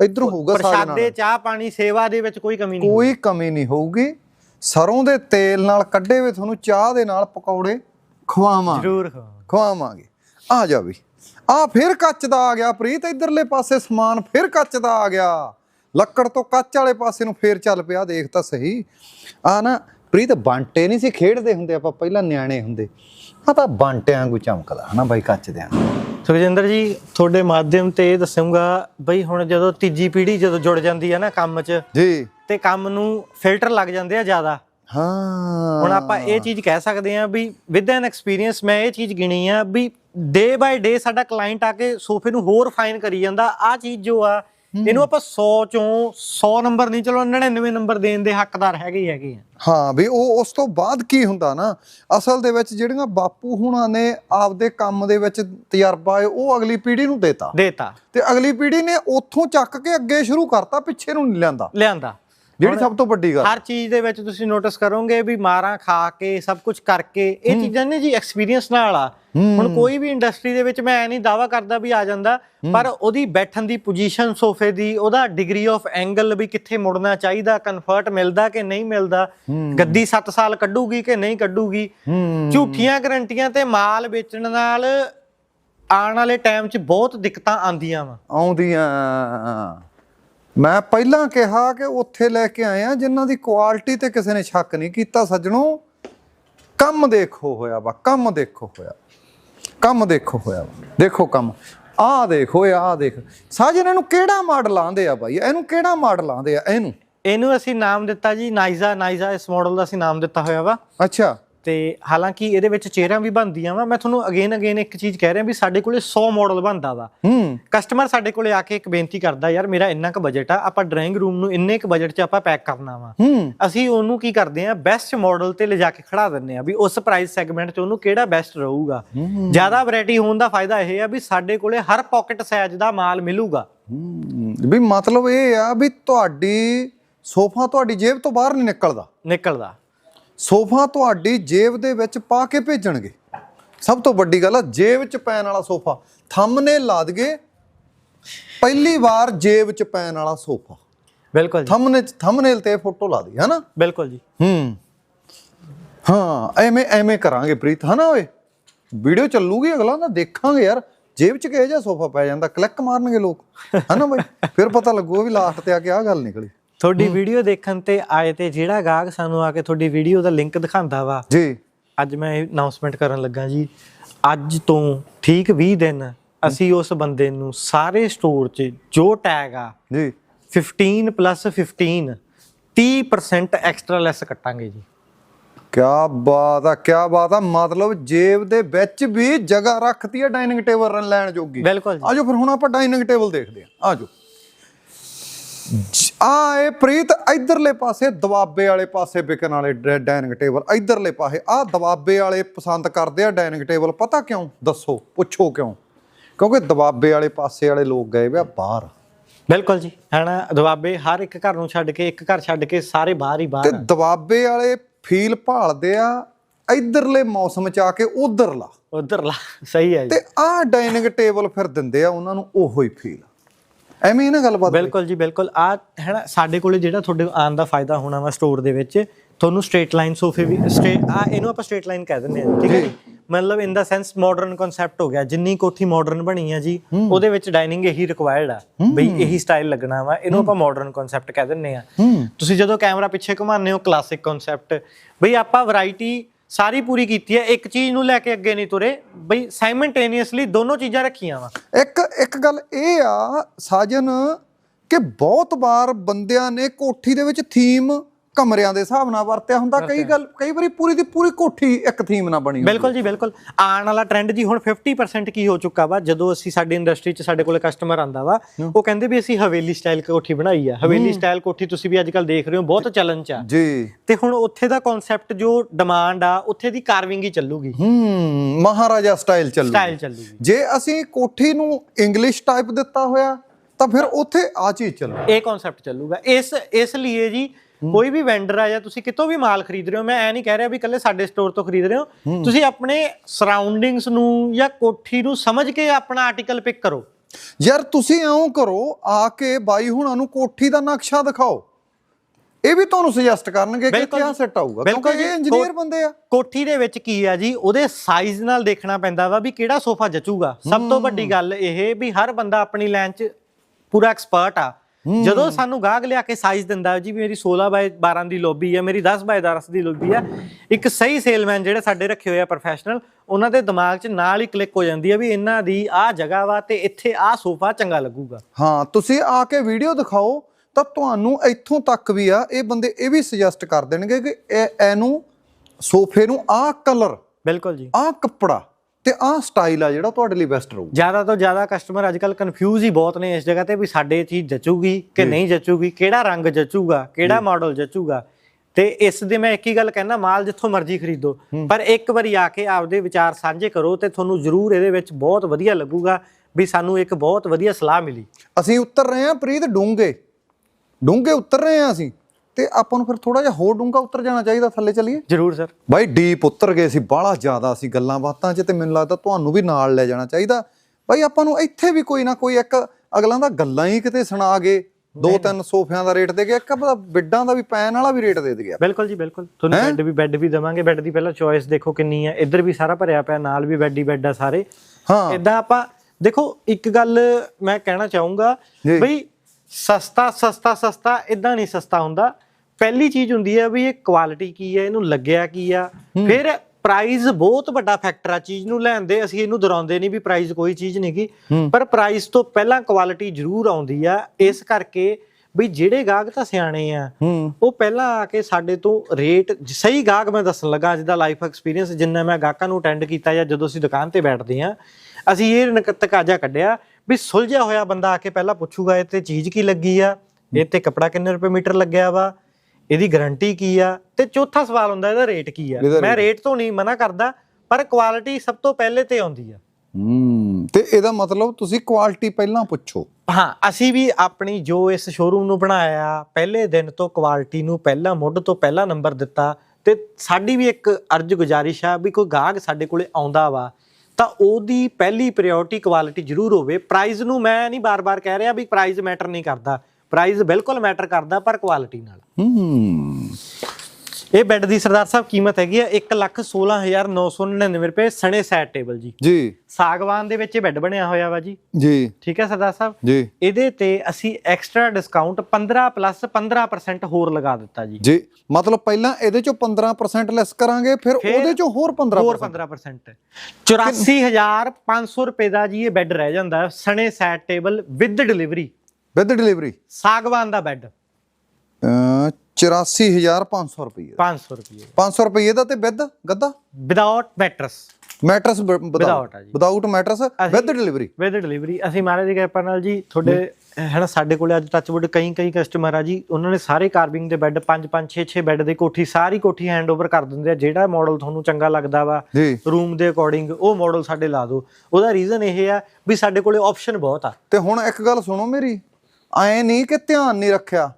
ਇਧਰੋਂ ਹੋਊਗਾ ਪ੍ਰਸ਼ਾਦੇ ਨਾਲ। ਚਾਹ ਪਾਣੀ ਸੇਵਾ ਦੇ ਵਿੱਚ ਕੋਈ ਕਮੀ ਨਹੀਂ ਕੋਈ ਕਮੀ ਨਹੀਂ ਹੋਊਗੀ। ਸਰੋਂ ਦੇ ਤੇਲ ਨਾਲ ਕੱਢੇ ਵੇ ਤੁਹਾਨੂੰ ਚਾਹ ਦੇ ਨਾਲ ਪਕੌੜੇ ਖਵਾਵਾਂਗੇ। ਜ਼ਰੂਰ। ਖਵਾਵਾਂਗੇ। ਆ ਜਾ ਵੀ ਆ ਫਿਰ ਕੱਚ ਦਾ ਆ ਗਿਆ ਪ੍ਰੀਤ ਇਧਰਲੇ ਪਾਸੇ ਸਮਾਨ ਫਿਰ ਕੱਚ ਦਾ ਆ ਗਿਆ। ਲੱਕੜ ਤੋਂ ਕੱਚ ਵਾਲੇ ਪਾਸੇ ਨੂੰ ਫੇਰ ਚੱਲ ਪਿਆ ਦੇਖ ਤਾਂ ਸਹੀ। ਆ ਨਾ ਪ੍ਰੀਤ ਬਾਂਟੇ ਨਹੀਂ ਸੀ ਖੇਡਦੇ ਹੁੰਦੇ ਆਪਾਂ ਪਹਿਲਾਂ ਨਿਆਣੇ ਹੁੰਦੇ। ਆ ਤਾਂ ਬਾਂਟਿਆਂ ਵਾਂਗੂ ਚਮਕਦਾ ਹਨਾ ਬਾਈ ਕੱਚ ਦੇ ਸੁਖਜਿੰਦਰ ਜੀ ਤੁਹਾਡੇ ਮਾਧਿਅਮ ਤੇ ਇਹ ਦੱਸੂਗਾ ਬਈ ਹੁਣ ਜਦੋਂ ਤੀਜੀ ਪੀੜ੍ਹੀ ਜਦੋਂ ਜੁੜ ਜਾਂਦੀ ਹੈ ਨਾ ਕੰਮ 'ਚ ਜੀ। ਤੇ ਕੰਮ ਨੂੰ ਫਿਲਟਰ ਲੱਗ ਜਾਂਦੇ ਆ ਜ਼ਿਆਦਾ। ਹਾਂ। ਹੁਣ ਆਪਾਂ ਇਹ ਚੀਜ਼ ਕਹਿ ਸਕਦੇ ਆ ਵੀ ਵਿਦ ਐਨ ਐਕਸਪੀਰੀਅੰਸ ਮੈਂ ਇਹ ਚੀਜ਼ ਗਿਣੀ ਆ ਵੀ ਡੇ ਬਾਈ ਡੇ ਸਾਡਾ ਕਲਾਇੰਟ ਆ ਕੇ ਸੋਫੇ ਨੂੰ ਹੋਰ ਫਾਈਨ ਕਰੀ ਜਾਂਦਾ। ਆ ਚੀਜ਼ ਜੋ ਆ ਇਹਨੂੰ ਆਪਾਂ 100 ਚੋਂ 100 ਨੰਬਰ ਨਹੀਂ ਚਲੋ 99 ਨੰਬਰ ਦੇਣ ਦੇ ਹੱਕਦਾਰ ਹੈਗੇ ਹੀ ਹੈਗੇ ਆ। ਹਾਂ ਵੀ ਉਹ ਉਸ ਤੋਂ ਬਾਅਦ ਕੀ ਹੁੰਦਾ ਨਾ ਅਸਲ ਦੇ ਵਿੱਚ ਜਿਹੜੀਆਂ ਬਾਪੂ ਹੁਣਾਂ ਨੇ ਆਪਦੇ ਕੰਮ ਦੇ ਵਿੱਚ ਤਜਰਬਾ ਹੈ ਉਹ ਅਗਲੀ ਪੀੜ੍ਹੀ ਨੂੰ ਦੇਤਾ। ਦੇਤਾ। ਤੇ ਅਗਲੀ ਪੀੜ੍ਹੀ ਨੇ ਉੱਥੋਂ ਚੱਕ ਕੇ ਅੱਗੇ ਸ਼ੁਰੂ ਕਰਤਾ ਪਿੱਛੇ ਨੂੰ ਨਹੀਂ ਲਿਆਂਦਾ। ਲਿਆਂਦਾ। ਜਿਹੜੀ ਸਭ ਤੋਂ ਵੱਡੀ ਗੱਲ ਹਰ ਚੀਜ਼ ਦੇ ਵਿੱਚ ਤੁਸੀਂ ਨੋਟਿਸ ਕਰੋਗੇ ਵੀ ਮਾਰਾਂ ਖਾ ਕੇ ਸਭ ਕੁਝ ਕਰਕੇ ਇਹ ਚੀਜ਼ਾਂ ਨੇ ਜੀ ਐਕਸਪੀਰੀਅੰਸ ਨਾਲ ਆ। ਹੁਣ ਕੋਈ ਵੀ ਇੰਡਸਟਰੀ ਦੇ ਵਿੱਚ ਮੈਂ ਐ ਨਹੀਂ ਦਾਵਾ ਕਰਦਾ ਵੀ ਆ ਜਾਂਦਾ ਪਰ ਉਹਦੀ ਬੈਠਣ ਦੀ ਪੋਜੀਸ਼ਨ ਸੋਫੇ ਦੀ ਉਹਦਾ ਡਿਗਰੀ ਆਫ ਐਂਗਲ ਵੀ ਕਿੱਥੇ ਮੁੜਨਾ ਚਾਹੀਦਾ ਕਨਫਰਟ ਮਿਲਦਾ ਕਿ ਨਹੀਂ ਮਿਲਦਾ ਗੱਦੀ 7 ਸਾਲ ਕੱਢੂਗੀ ਕਿ ਨਹੀਂ ਕੱਢੂਗੀ? ਝੂਠੀਆਂ ਗਰੰਟੀਆਂ ਤੇ ਮਾਲ ਵੇਚਣ ਨਾਲ ਆਉਣ ਵਾਲੇ ਟਾਈਮ 'ਚ ਬਹੁਤ ਦਿੱਕਤਾਂ ਆਉਂਦੀਆਂ ਵਾ। ਆਉਂਦੀਆਂ ਮੈਂ ਪਹਿਲਾਂ ਕਿਹਾ ਕਿ ਉੱਥੇ ਲੈ ਕੇ ਆਏ ਆ ਜਿਨ੍ਹਾਂ ਦੀ ਕੁਆਲਿਟੀ ਤੇ ਕਿਸੇ ਨੇ ਸ਼ੱਕ ਨਹੀਂ ਕੀਤਾ ਸੱਜਣੋ। ਕੰਮ ਦੇਖੋ ਹੋਇਆ ਵਾ ਕੰਮ ਦੇਖੋ ਹੋਇਆ। ਕੰਮ ਦੇਖੋ ਹੋਇਆ ਵਾ। ਦੇਖੋ ਕੰਮ। ਆਹ ਦੇਖੋ ਆਹ ਦੇਖ। ਸਾਜਨ ਇਹਨੂੰ ਕਿਹੜਾ ਮਾਡਲ ਆਂਦੇ ਆ ਬਾਈ? ਇਹਨੂੰ ਕਿਹੜਾ ਮਾਡਲ ਆਂਦੇ ਆ? ਇਹਨੂੰ? ਇਹਨੂੰ ਅਸੀਂ ਨਾਮ ਦਿੱਤਾ ਜੀ ਨਾਈਜ਼ਾ ਨਾਈਜ਼ਾ ਇਸ ਮਾਡਲ ਦਾ ਅਸੀਂ ਨਾਮ ਦਿੱਤਾ ਹੋਇਆ ਵਾ। ਅੱਛਾ। ਤੇ ਹਾਲਾਂਕਿ ਇਹਦੇ ਵਿੱਚ ਚੇਅਰਾਂ ਵੀ ਬਣਦੀਆਂ ਵਾ। ਮੈਂ ਤੁਹਾਨੂੰ ਅਗੇਨ ਅਗੇਨ ਇੱਕ ਚੀਜ਼ ਕਹਿ ਰਿਹਾ ਵੀ ਸਾਡੇ ਕੋਲੇ 100 ਮਾਡਲ ਬਣਦਾ ਵਾ। ਹੂੰ। ਕਸਟਮਰ ਸਾਡੇ ਕੋਲੇ ਆ ਕੇ ਇੱਕ ਬੇਨਤੀ ਕਰਦਾ ਯਾਰ ਮੇਰਾ ਇੰਨਾ ਕੁ ਬਜਟ ਆ ਆਪਾਂ ਡਰਾਇੰਗ ਰੂਮ ਨੂੰ ਇੰਨੇ ਕੁ ਬਜਟ 'ਚ ਆਪਾਂ ਪੈਕ ਕਰਨਾ ਵਾ। ਹੂੰ। ਅਸੀਂ ਉਹਨੂੰ ਕੀ ਕਰਦੇ ਆ ਬੈਸਟ ਮਾਡਲ ਤੇ ਲਿਜਾ ਕੇ ਖੜਾ ਦਿੰਨੇ ਆ ਵੀ ਉਸ ਪ੍ਰਾਈਸ ਸੈਗਮੈਂਟ 'ਚ ਉਹਨੂੰ ਕਿਹੜਾ ਬੈਸਟ ਰਹੂਗਾ। ਜ਼ਿਆਦਾ ਵੈਰਾਈਟੀ ਹੋਣ ਦਾ ਫਾਇਦਾ ਇਹ ਆ ਵੀ ਸਾਡੇ ਕੋਲੇ ਹਰ ਪਾਕਟ ਸਾਈਜ਼ ਦਾ ਮਾਲ ਮਿਲੂਗਾ। ਹੂੰ, ਵੀ ਮਤਲਬ ਇਹ ਆ ਵੀ ਤੁਹਾਡੀ ਸੋਫਾ ਤੁਹਾਡੀ ਜੇਬ ਤੋਂ ਬਾਹਰ ਨਹੀਂ ਨਿਕਲਦਾ। ਨਿਕਲਦਾ। ਸੋਫਾ ਤੁਹਾਡੀ ਜੇਬ ਦੇ ਵਿੱਚ ਪਾ ਕੇ ਭੇਜਣਗੇ। ਸਭ ਤੋਂ ਵੱਡੀ ਗੱਲ ਆ ਜੇਬ 'ਚ ਪੈਣ ਵਾਲਾ ਸੋਫਾ। ਥੰਬਨੇ ਲਾ ਦਗੇ ਪਹਿਲੀ ਵਾਰ ਜੇਬ 'ਚ ਪੈਣ ਵਾਲਾ ਸੋਫਾ। ਬਿਲਕੁਲ ਜੀ। ਥੰਬਨੇ ਥੰਬਨੇਲ ਤੇ ਫੋਟੋ ਲਾ ਦੀ ਹਨਾ? ਬਿਲਕੁਲ ਜੀ। ਹੂੰ। ਹਾਂ ਐਵੇਂ ਐਵੇਂ ਕਰਾਂਗੇ ਪ੍ਰੀਤ ਹਨਾ ਓਏ? ਵੀਡੀਓ ਚੱਲੂਗੀ ਅਗਲਾ ਨਾ ਦੇਖਾਂਗੇ ਯਾਰ। ਜੇਬ 'ਚ ਕਿਹੋ ਜਿਹਾ ਸੋਫਾ ਪੈ ਜਾਂਦਾ ਕਲਿੱਕ ਮਾਰਨਗੇ ਲੋਕ। ਹਨਾ ਬਾਈ? ਫਿਰ ਪਤਾ ਲੱਗੂਗਾ ਵੀ ਲਾਸਟ ਤੇ ਆ ਕੇ ਆ ਗੱਲ ਨਿਕਲੀ। ਤੁਹਾਡੀ ਵੀਡੀਓ ਦੇਖਣ ਤੇ ਆਏ ਤੇ ਜਿਹੜਾ ਗਾਹਕ ਸਾਨੂੰ ਆ ਕੇ ਤੁਹਾਡੀ ਵੀਡੀਓ ਦਾ ਲਿੰਕ ਦਿਖਾਉਂਦਾ ਵਾ। ਜੀ। ਅੱਜ ਮੈਂ ਇਹ ਅਨਾਉਂਸਮੈਂਟ ਕਰਨ ਲੱਗਾ ਜੀ। ਅੱਜ ਤੋਂ ਠੀਕ 20 ਦਿਨ ਅਸੀਂ ਉਸ ਬੰਦੇ ਨੂੰ ਸਾਰੇ ਸਟੋਰ 'ਚ ਜੋ ਟੈਗ ਆ ਜੀ। 15 ਪਲੱਸ 15 30% ਐਕਸਟਰਾ ਲੈਸ ਕੱਟਾਂਗੇ ਜੀ। ਕਿਆ ਬਾਤ ਆ ਕਿਆ ਬਾਤ ਆ। ਮਤਲਬ ਜੇਬ ਦੇ ਵਿੱਚ ਵੀ ਜਗ੍ਹਾ ਰੱਖਤੀ ਹੈ ਡਾਈਨਿੰਗ ਟੇਬਲ ਲੈਣ ਜੋਗੀ। ਬਿਲਕੁਲ ਆਜੋ ਫਿਰ ਹੁਣ ਆਪਾਂ ਡਾਈਨਿੰਗ ਟੇਬਲ ਦੇਖਦੇ ਹਾਂ ਆਜੋ। ਆ ਇਹ ਪ੍ਰੀਤ ਇਧਰਲੇ ਪਾਸੇ ਦਵਾਬੇ ਵਾਲੇ ਪਾਸੇ ਵਿਕਣ ਵਾਲੇ ਡਾਈਨਿੰਗ ਟੇਬਲ ਇਧਰਲੇ ਪਾਸੇ। ਆ ਦਵਾਬੇ ਵਾਲੇ ਪਸੰਦ ਕਰਦੇ ਆ ਡਾਈਨਿੰਗ ਟੇਬਲ ਪਤਾ ਕਿਉਂ? ਦੱਸੋ ਪੁੱਛੋ ਕਿਉਂ? ਕਿਉਂਕਿ ਦਵਾਬੇ ਵਾਲੇ ਪਾਸੇ ਵਾਲੇ ਲੋਕ ਗਏ ਵੇ ਆ ਬਾਹਰ। ਬਿਲਕੁਲ ਜੀ ਹਨਾ ਦਵਾਬੇ ਹਰ ਇੱਕ ਘਰ ਨੂੰ ਛੱਡ ਕੇ ਇੱਕ ਘਰ ਛੱਡ ਕੇ ਸਾਰੇ ਬਾਹਰ ਹੀ ਤੇ ਬਾਹਰ ਆ। ਦਬਾਬੇ ਵਾਲੇ ਫੀਲ ਭਾਲਦੇ ਆ ਇਧਰਲੇ ਮੌਸਮ ਚ ਆ ਕੇ ਉਧਰਲਾ। ਉੱਧਰਲਾ ਸਹੀ ਹੈ ਜੀ। ਤੇ ਆਹ ਡਾਈਨਿੰਗ ਟੇਬਲ ਫਿਰ ਦਿੰਦੇ ਆ ਉਹਨਾਂ ਨੂੰ ਉਹੋ ਹੀ ਫੀਲ ਐਵੇਂ ਹੀ ਨਾ ਗੱਲਬਾਤ ਬਿਲਕੁਲ ਜੀ ਬਿਲਕੁਲ। ਆ ਹੈ ਨਾ ਸਾਡੇ ਕੋਲੇ ਜਿਹੜਾ ਤੁਹਾਡੇ ਆਉਣ ਦਾ ਫਾਇਦਾ ਹੋਣਾ ਵਾ ਸਟੋਰ ਦੇ ਵਿੱਚ ਤੁਹਾਨੂੰ ਸਟ੍ਰੇਟ ਲਾਈਨ ਸੋਫੇ ਵੀ ਸਟ੍ਰੇਟ ਆ ਇਹਨੂੰ ਆਪਾਂ ਸਟ੍ਰੇਟ ਲਾਈਨ ਕਹਿ ਦਿੰਦੇ ਆ ਠੀਕ ਹੈ ਜੀ। ਮਤਲਬ in the sense modern concept ਹੋ ਗਿਆ ਜਿੰਨੀ ਕੋਠੀ ਮਾਡਰਨ ਬਣੀ ਆ ਜੀ ਉਹਦੇ ਵਿੱਚ ਡਾਈਨਿੰਗ ਇਹੀ ਰਿਕੁਆਇਰਡ ਆ ਬਈ ਇਹੀ ਸਟਾਈਲ ਲੱਗਣਾ ਵਾ ਇਹਨੂੰ ਆਪਾਂ ਮਾਡਰਨ ਕਨਸੈਪਟ ਕਹਿ ਦਿੰਦੇ ਆ ਤੁਸੀਂ ਜਦੋਂ ਕੈਮਰਾ ਪਿੱਛੇ ਘੁਮਾਉਂਦੇ ਹੋ ਕਲਾਸਿਕ ਕਨਸੈਪਟ ਬਈ ਆਪਾਂ ਵੈਰਾਈਟੀ ਸਾਰੀ ਪੂਰੀ ਕੀਤੀ ਹੈ, ਇੱਕ ਚੀਜ਼ ਨੂੰ ਲੈ ਕੇ ਅੱਗੇ ਨਹੀਂ ਤੁਰੇ, ਬਈ ਸਾਈਮਲਟੇਨੀਅਸਲੀ ਦੋਨੋਂ ਚੀਜ਼ਾਂ ਰੱਖੀਆਂ ਵਾ। ਇੱਕ ਇੱਕ ਗੱਲ ਇਹ ਆ, ਸਾਜਨ, ਕਿ ਬਹੁਤ ਵਾਰ ਬੰਦਿਆਂ ਨੇ ਕੋਠੀ ਦੇ ਵਿੱਚ ਥੀਮ ਕਮਰਿਆਂ ਦੇ ਹਿਸਾਬ ਨਾਲ ਵਰਤਿਆ ਹੁੰਦਾ ਕਈ ਗੱਲ ਕਈ ਵਾਰੀ ਪੂਰੀ ਦੀ ਪੂਰੀ ਕੋਠੀ ਇੱਕ ਥੀਮ ਨਾਲ ਬਣੀ ਹੁੰਦੀ ਬਿਲਕੁਲ ਜੀ ਬਿਲਕੁਲ। ਆਉਣ ਵਾਲਾ ਟ੍ਰੈਂਡ ਜੀ ਹੁਣ 50% ਕੀ ਹੋ ਚੁੱਕਾ ਵਾ? ਜਦੋਂ ਅਸੀਂ ਸਾਡੀ ਇੰਡਸਟਰੀ 'ਚ ਸਾਡੇ ਕੋਲੇ ਕਸਟਮਰ ਆਂਦਾ ਵਾ ਉਹ ਕਹਿੰਦੇ ਵੀ ਅਸੀਂ ਹਵੇਲੀ ਸਟਾਈਲ ਕੋਠੀ ਬਣਾਈ ਆ। ਹਵੇਲੀ ਸਟਾਈਲ ਕੋਠੀ ਤੁਸੀਂ ਵੀ ਅੱਜਕੱਲ ਦੇਖ ਰਹੇ ਹੋ ਬਹੁਤ ਚੱਲਣ 'ਚ ਆ। ਜੀ। ਤੇ ਹੁਣ ਉੱਥੇ ਦਾ ਕਨਸੈਪਟ ਜੋ ਡਿਮਾਂਡ ਆ ਉੱਥੇ ਦੀ ਕਾਰਵਿੰਗ ਹੀ ਚੱਲੂਗੀ। ਹੂੰ ਮਹਾਰਾਜਾ ਸਟਾਈਲ ਚੱਲੂ ਸਟਾਈਲ ਚੱਲੂਗੀ। ਜੇ ਅਸੀਂ ਕੋਠੀ ਨੂੰ ਇੰਗਲਿਸ਼ ਟਾਈਪ ਦਿੱਤਾ ਹੋਇਆ ਤਾਂ ਫਿਰ ਉੱਥੇ ਆ ਚੀਜ਼ ਚੱਲੂ। ਇਹ ਕਨਸੈਪਟ ਚੱਲੂਗਾ। ਇਸ ਇਸ ਲਈ ਜੀ ਕੋਈ ਵੀ ਵੈਂਡਰ ਆ ਜਾਂ ਤੁਸੀਂ ਕਿਤੋਂ ਵੀ ਮਾਲ ਖਰੀਦ ਰਹੇ ਹੋ ਮੈਂ ਐ ਨਹੀਂ ਕਹਿ ਰਿਹਾ ਵੀ ਇਕੱਲੇ ਸਾਡੇ ਸਟੋਰ ਤੋਂ ਖਰੀਦ ਰਹੇ ਹੋ। ਤੁਸੀਂ ਆਪਣੇ ਸਰਾਊਂਡਿੰਗਸ ਨੂੰ ਜਾਂ ਕੋਠੀ ਨੂੰ ਸਮਝ ਕੇ ਆਪਣਾ ਆਰਟੀਕਲ ਪਿਕ ਕਰੋ। ਯਾਰ ਤੁਸੀਂ ਇਉਂ ਕਰੋ ਆ ਕੇ ਬਾਈ ਹੁਣਾਂ ਨੂੰ ਕੋਠੀ ਦਾ ਨਕਸ਼ਾ ਦਿਖਾਓ। ਇਹ ਵੀ ਤੁਹਾਨੂੰ ਸੁਜੈਸਟ ਕਰਨਗੇ ਕਿ ਕਿਆ। ਸੈੱਟ ਆਊਗਾ ਕਿਉਂਕਿ ਇਹ। ਇੰਜੀਨੀਅਰ ਬੰਦੇ ਆ। ਕੋਠੀ ਦੇ ਵਿੱਚ ਕੀ ਆ ਜੀ ਉਹਦੇ ਸਾਈਜ਼ ਨਾਲ ਦੇਖਣਾ ਪੈਂਦਾ ਵਾ ਵੀ ਕਿਹੜਾ ਸੋਫਾ ਜਚੂਗਾ। ਸਭ ਤੋਂ ਵੱਡੀ ਗੱਲ ਇਹ ਵੀ ਹਰ ਬੰਦਾ ਆਪਣੀ ਲਾਈਨ 'ਚ ਪੂਰਾ ਐਕਸਪਰਟ ਆ। ਜਦੋਂ ਸਾਨੂੰ ਗਾਹਕ ਲਿਆ ਕੇ ਸਾਈਜ਼ ਦਿੰਦਾ ਜੀ ਵੀ ਮੇਰੀ 16 ਬਾਈ 12 ਦੀ ਲੋਬੀ ਆ ਮੇਰੀ 10 ਬਾਈ 10 ਦੀ ਲੋਬੀ ਆ ਇੱਕ ਸਹੀ ਸੇਲਮੈਨ ਜਿਹੜੇ ਸਾਡੇ ਰੱਖੇ ਹੋਏ ਆ ਪ੍ਰੋਫੈਸ਼ਨਲ ਉਹਨਾਂ ਦੇ ਦਿਮਾਗ 'ਚ ਨਾਲ ਹੀ ਕਲਿੱਕ ਹੋ ਜਾਂਦੀ ਆ ਵੀ ਇਹਨਾਂ ਦੀ ਆਹ ਜਗ੍ਹਾ ਵਾ ਤੇ ਇੱਥੇ ਆਹ ਸੋਫਾ ਚੰਗਾ ਲੱਗੂਗਾ। ਹਾਂ ਤੁਸੀਂ ਆ ਕੇ ਵੀਡੀਓ ਦਿਖਾਓ ਤਾਂ ਤੁਹਾਨੂੰ ਇੱਥੋਂ ਤੱਕ ਵੀ ਆ ਇਹ ਬੰਦੇ ਇਹ ਵੀ ਸੁਜੈਸਟ ਕਰ ਦੇਣਗੇ ਕਿ ਇਹ ਇਹਨੂੰ ਸੋਫੇ ਨੂੰ ਆਹ ਕਲਰ ਬਿਲਕੁਲ ਜੀ। ਆਹ ਕੱਪੜਾ ਤੇ ਆਹ ਸਟਾਈਲ ਆ ਜਿਹੜਾ ਤੁਹਾਡੇ ਲਈ ਬੈਸਟ ਰਹੂ ਜ਼ਿਆਦਾ ਤੋਂ ਜ਼ਿਆਦਾ ਕਸਟਮਰ ਅੱਜਕੱਲ ਕਨਫਿਊਜ਼ ਹੀ ਬਹੁਤ ਨੇ ਇਸ ਜਗ੍ਹਾ ਤੇ ਵੀ ਸਾਡੇ ਚੀਜ਼ ਜਚੂਗੀ ਕਿ ਨਹੀਂ ਜਚੂਗੀ ਕਿਹੜਾ ਰੰਗ ਜਚੂਗਾ ਕਿਹੜਾ ਮਾਡਲ ਜਚੂਗਾ। ਤੇ ਇਸ ਦੇ ਮੈਂ ਇੱਕ ਹੀ ਗੱਲ ਕਹਿਣਾ ਮਾਲ ਜਿੱਥੋਂ ਮਰਜ਼ੀ ਖਰੀਦੋ ਪਰ ਇੱਕ ਵਾਰੀ ਆ ਕੇ ਆਪਦੇ ਵਿਚਾਰ ਸਾਂਝੇ ਕਰੋ ਤੇ ਤੁਹਾਨੂੰ ਜ਼ਰੂਰ ਇਹਦੇ ਵਿੱਚ ਬਹੁਤ ਵਧੀਆ ਲੱਗੂਗਾ ਵੀ ਸਾਨੂੰ ਇੱਕ ਬਹੁਤ ਵਧੀਆ ਸਲਾਹ ਮਿਲੀ। ਅਸੀਂ ਉੱਤਰ ਰਹੇ ਹਾਂ ਪ੍ਰੀਤ ਡੂੰਗੇ ਡੂੰਗੇ ਉੱਤਰ ਰਹੇ ਹਾਂ ਅਸੀਂ। ਤੇ ਆਪਾਂ ਨੂੰ ਫਿਰ ਥੋੜਾ ਜਿਹਾ ਹੋਰ ਡੂੰਗਾ ਉੱਤਰ ਜਾਣਾ ਚਾਹੀਦਾ ਥੱਲੇ ਚੱਲੀਏ? ਜ਼ਰੂਰ ਸਰ। ਬਾਈ ਡੀਪ ਉੱਤਰ ਗਏ ਸੀ ਬਾਹਲਾ ਜ਼ਿਆਦਾ ਸੀ ਗੱਲਾਂ ਬਾਤਾਂ 'ਚ ਤੇ ਮੈਨੂੰ ਲੱਗਦਾ ਤੁਹਾਨੂੰ ਵੀ ਨਾਲ ਲੈ ਜਾਣਾ ਚਾਹੀਦਾ। ਬਾਈ ਆਪਾਂ ਨੂੰ ਇੱਥੇ ਵੀ ਕੋਈ ਨਾ ਕੋਈ ਇੱਕ ਅਗਲਾਂ ਦਾ ਗੱਲਾਂ ਹੀ ਕਿਤੇ ਸੁਣਾ ਗਏ। ਦੋ ਤਿੰਨ ਸੋਫਿਆਂ ਦਾ ਰੇਟ ਦੇ ਗਿਆ ਇੱਕ ਬਿੱਡਾਂ ਦਾ ਵੀ ਪੈਨ ਵਾਲਾ ਵੀ ਰੇਟ ਦੇ ਦੇ ਗਿਆ। ਬਿਲਕੁਲ ਜੀ ਬਿਲਕੁਲ। ਤੁਹਾਨੂੰ ਬੈੱਡ ਵੀ ਬੈੱਡ ਵੀ ਦਵਾਂਗੇ ਬੈੱਡ ਦੀ ਪਹਿਲਾਂ ਚੋਇਸ ਦੇਖੋ ਕਿੰਨੀ ਹੈ ਇੱਧਰ ਵੀ ਸਾਰਾ ਭਰਿਆ ਪਿਆ ਨਾਲ ਵੀ ਬੈੱਡ ਹੀ ਬੈੱਡ ਆ ਸਾਰੇ। ਹਾਂ। ਇਦਾਂ ਆਪਾਂ ਦੇਖੋ ਇੱਕ ਗੱਲ ਮੈਂ ਕਹਿਣਾ ਚਾਹੂੰਗਾ। ਬਈ ਸਸਤਾ ਸਸਤਾ ਸਸਤਾ ਇਦਾਂ ਨਹੀਂ ਸਸਤਾ ਹੁੰਦਾ। ਪਹਿਲੀ ਚੀਜ਼ ਹੁੰਦੀ ਹੈ ਵੀ ਇਹ ਕੁਆਲਿਟੀ ਕੀ ਹੈ ਇਹਨੂੰ ਲੱਗਿਆ ਕੀ ਆ। ਫਿਰ ਪ੍ਰਾਈਸ ਬਹੁਤ ਵੱਡਾ ਫੈਕਟਰ ਆ ਚੀਜ਼ ਨੂੰ ਲੈਣ ਦੇ ਅਸੀਂ ਇਹਨੂੰ ਦੁਰਾਉਂਦੇ ਨਹੀਂ ਵੀ ਪ੍ਰਾਈਸ ਕੋਈ ਚੀਜ਼ ਨਹੀਂਗੀ ਪਰ ਪ੍ਰਾਈਸ ਤੋਂ ਪਹਿਲਾਂ ਕੁਆਲਿਟੀ ਜ਼ਰੂਰ ਆਉਂਦੀ ਆ ਇਸ ਕਰਕੇ ਵੀ ਜਿਹੜੇ ਗਾਹਕ ਤਾਂ ਸਿਆਣੇ ਆ ਉਹ ਪਹਿਲਾਂ ਆ ਕੇ ਸਾਡੇ ਤੋਂ ਰੇਟ ਸਹੀ ਗਾਹਕ ਮੈਂ ਦੱਸਣ ਲੱਗਾ ਅੱਜ ਦਾ ਲਾਈਫ ਐਕਸਪੀਰੀਅੰਸ ਜਿੰਨਾ ਮੈਂ ਗਾਹਕਾਂ ਨੂੰ ਅਟੈਂਡ ਕੀਤਾ ਜਾਂ ਜਦੋਂ ਅਸੀਂ ਦੁਕਾਨ ਤੇ ਬੈਠਦੇ ਆ ਅਸੀਂ ਇਹ ਤਕਾਜ਼ਾ ਕੱਢਿਆ ਵੀ ਸੁਲਝਿਆ ਹੋਇਆ ਬੰਦਾ ਆ ਕੇ ਪਹਿਲਾਂ ਪੁੱਛੂਗਾ ਇਹ ਤੇ ਚੀਜ਼ ਕੀ ਲੱਗੀ ਆ? ਇਹ ਤੇ ਕਪੜਾ ਕਿੰਨੇ ਰੁਪਏ ਮੀਟਰ ਲੱਗਿਆ ਵਾ? ਇਹਦੀ ਗਾਰੰਟੀ ਕੀ ਆ? ਤੇ ਚੌਥਾ ਸਵਾਲ ਹੁੰਦਾ ਇਹਦਾ ਰੇਟ ਕੀ ਆ? ਮੈਂ ਰੇਟ ਤੋਂ ਨਹੀਂ ਮਨਾ ਕਰਦਾ ਪਰ ਕੁਆਲਿਟੀ ਸਭ ਤੋਂ ਪਹਿਲੇ ਤੇ ਆਉਂਦੀ ਆ। ਹੂੰ ਤੇ ਇਹਦਾ ਮਤਲਬ ਤੁਸੀਂ ਕੁਆਲਿਟੀ ਪਹਿਲਾਂ ਪੁੱਛੋ। ਹਾਂ ਅਸੀਂ ਵੀ ਆਪਣੀ ਜੋ ਇਸ ਸ਼ੋਰੂਮ ਨੂੰ ਬਣਾਇਆ ਪਹਿਲੇ ਦਿਨ ਤੋਂ ਕੁਆਲਿਟੀ ਨੂੰ ਪਹਿਲਾ ਮੁੱਢ ਤੋਂ ਪਹਿਲਾ ਨੰਬਰ ਦਿੱਤਾ ਤੇ ਸਾਡੀ ਵੀ ਇੱਕ ਅਰਜ਼ ਗੁਜ਼ਾਰਿਸ਼ ਆ ਵੀ ਕੋਈ ਗਾਹਕ ਸਾਡੇ ਕੋਲੇ ਆਉਂਦਾ ਵਾ ਤਾਂ ਉਹਦੀ ਪਹਿਲੀ ਪ੍ਰਾਇੋਰਟੀ ਕੁਆਲਿਟੀ ਜ਼ਰੂਰ ਹੋਵੇ। ਪ੍ਰਾਈਸ ਨੂੰ ਮੈਂ ਨਹੀਂ ਬਾਰ-ਬਾਰ ਕਹਿ ਰਿਹਾ ਵੀ ਪ੍ਰਾਈਸ ਮੈਟਰ ਨਹੀਂ ਕਰਦਾ। ਪ੍ਰਾਈਸ ਬਿਲਕੁਲ ਮੈਟਰ ਕਰਦਾ ਪਰ ਕੁਆਲਿਟੀ ਨਾਲ। ਹੂੰ। ਇਹ ਬੈੱਡ ਦੀ ਸਰਦਾਰ ਸਾਹਿਬ ਕੀਮਤ ਹੈਗੀ ਆ 116999 ਰੁਪਏ ਸਣੇ ਸੈਟ ਟੇਬਲ ਜੀ। ਜੀ। ਸਾਗਵਾਨ ਦੇ ਵਿੱਚ ਇਹ ਬੈੱਡ ਬਣਿਆ ਹੋਇਆ ਵਾ ਜੀ। ਜੀ। ਠੀਕ ਹੈ ਸਰਦਾਰ ਸਾਹਿਬ? ਜੀ। ਇਹਦੇ ਤੇ ਅਸੀਂ ਐਕਸਟਰਾ ਡਿਸਕਾਊਂਟ 15 ਪਲੱਸ 15% ਹੋਰ ਲਗਾ ਦਿੱਤਾ ਜੀ। ਜੀ ਮਤਲਬ ਪਹਿਲਾਂ ਇਹਦੇ ਚੋਂ 15% ਲੈਸ ਕਰਾਂਗੇ ਫਿਰ ਫਿਰ ਉਹਦੇ ਚੋਂ ਹੋਰ 15% ਹੋਰ 15% 84500 ਰੁਪਏ ਦਾ ਜੀ ਇਹ ਬੈੱਡ ਰਹਿ ਜਾਂਦਾ ਸਣੇ set table with delivery with delivery ਸਾਗਵਾਨ ਦਾ ਬੈੱਡ 84500 ਰੁਪਏ 500 ਰੁਪਏ 500 ਰੁਪਏ ਦਾ। ਤੇ ਵਿਦ ਗੱਦਾ? ਵਿਦਆਊਟ ਮੈਟਰਸ ਮੈਟਰਸ Without ਆ ਜੀ। Without mattress with delivery with delivery ਅਸੀਂ ਮਹਾਰਾਜ ਦੀ ਕਿਰਪਾ ਨਾਲ ਜੀ ਤੁਹਾਡੇ ਹੈ। ਨਾ ਸਾਡੇ ਕੋਲੇ ਅੱਜ ਟੱਚਵੁੱਡ ਕਈ ਕਈ ਕਸਟਮਰ ਆ ਜੀ। ਉਹਨਾਂ ਨੇ ਸਾਰੇ ਕਾਰਵਿੰਗ ਦੇ ਬੈੱਡ 5 5 6 6 ਬੈੱਡ ਦੀ ਕੋਠੀ ਸਾਰੀ ਕੋਠੀ ਹੈਂਡਓਵਰ ਕਰ ਦਿੰਦੇ ਆ। ਜਿਹੜਾ ਮਾਡਲ ਤੁਹਾਨੂੰ ਚੰਗਾ ਲੱਗਦਾ ਵਾ ਰੂਮ ਦੇ ਅਕੋਰਡਿੰਗ ਉਹ ਮਾਡਲ ਸਾਡੇ ਲਾ ਦਿਓ। ਉਹਦਾ ਰੀਜ਼ਨ ਇਹ ਆ ਵੀ ਸਾਡੇ ਕੋਲੇ ਆਪਸ਼ਨ ਬਹੁਤ ਆ। ਤੇ ਹੁਣ ਇੱਕ ਗੱਲ ਸੁਣੋ ਮੇਰੀ। ਐ ਨਹੀਂ ਕਿ ਧਿਆਨ ਨਹੀਂ ਰੱਖਿਆ।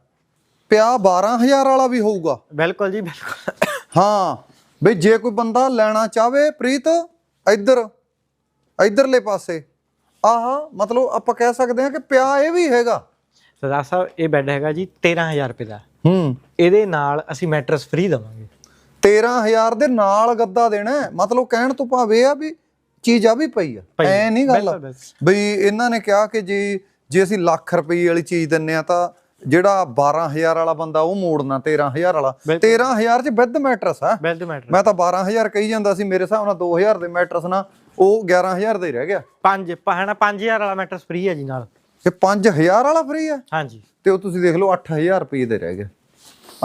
ਪਿਆ 12000 ਵਾਲਾ ਵੀ ਹੋਊਗਾ। ਬਿਲਕੁਲ ਜੀ ਬਿਲਕੁਲ। ਹਾਂ ਬਈ ਜੇ ਕੋਈ ਬੰਦਾ ਲੈਣਾ ਚਾਵੇ ਪ੍ਰੀਤ ਇੱਧਰ ਇੱਧਰਲੇ ਪਾਸੇ। ਆਹ ਮਤਲਬ ਆਪਾਂ ਕਹਿ ਸਕਦੇ ਹਾਂ ਕਿ ਪਿਆ ਇਹ ਵੀ ਹੈਗਾ। ਸਰਦਾਰ ਸਾਹਿਬ ਇਹ ਬੈੱਡ ਹੈਗਾ ਜੀ 13000 ਰੁਪਏ ਦਾ। ਹੂੰ। ਇਹਦੇ ਨਾਲ ਅਸੀਂ ਮੈਟਰਸ ਫ੍ਰੀ ਦਵਾਂਗੇ। 13000 ਦੇ ਨਾਲ ਗੱਦਾ ਦੇਣਾ ਹੈ। ਮਤਲਬ ਕਹਿਣ ਤੋਂ ਭਾਵ ਇਹ ਆ ਵੀ ਚੀਜ਼ ਆ ਵੀ ਪਈ ਆ। ਪਈ ਆ। ਐ ਨਹੀਂ ਗੱਲ। ਬਿਲਕੁਲ, ਬਿਲਕੁਲ। ਬਈ ਇਹਨਾਂ ਨੇ ਕਿਹਾ ਕਿ ਜੀ ਜੇ ਅਸੀਂ ਲੱਖ ਰੁਪਏ ਵਾਲੀ ਚੀਜ਼ ਦਿੰਨੇ ਆ ਤਾਂ ਜਿਹੜਾ 12000 ਵਾਲਾ ਬੰਦਾ ਉਹ ਮੋੜਨਾ 13000 ਵਾਲਾ। 13000 ਚ ਵਿਦ ਮੈਟਰਸ ਆ। ਮੈਂ ਤਾਂ 12000 ਕਹੀ ਜਾਂਦਾ ਸੀ ਮੇਰੇ ਹਿਸਾਬ ਨਾਲ 2000 ਦੇ ਮੈਟਰਸ ਨਾਲ ਉਹ 11000 ਦਾ ਹੀ ਰਹਿ ਗਿਆ। ਪੰਜ ਪਹਾਣਾ 5000 ਵਾਲਾ ਮੈਟਰਸ ਫ੍ਰੀ ਹੈ ਜੀ ਨਾਲ। ਤੇ 5000 ਵਾਲਾ ਫ੍ਰੀ ਆ ਹਾਂਜੀ। ਤੇ ਉਹ ਤੁਸੀਂ ਦੇਖ ਲਓ 8000 ਰੁਪਏ ਦੇ ਰਹਿ ਗਏ।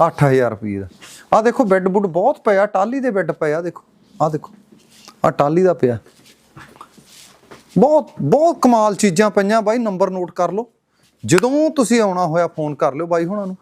8000 ਰੁਪਏ ਦਾ। ਆ ਦੇਖੋ ਬੈੱਡ ਬੁੱਡ ਬਹੁਤ ਪਿਆ ਟਾਲੀ ਦੇ ਬੈੱਡ ਪਿਆ ਦੇਖੋ। ਆ ਦੇਖੋ ਆ ਟਾਲੀ ਦਾ ਪਿਆ। ਬਹੁਤ ਬਹੁਤ ਕਮਾਲ ਚੀਜ਼ਾਂ ਪਈਆਂ ਬਾਈ ਨੰਬਰ ਨੋਟ ਕਰ ਲਓ। ਜਦੋਂ ਤੁਸੀਂ ਆਉਣਾ ਹੋਇਆ ਫੋਨ ਕਰ ਲਿਓ ਬਾਈ ਹੁਣਾਂ ਨੂੰ।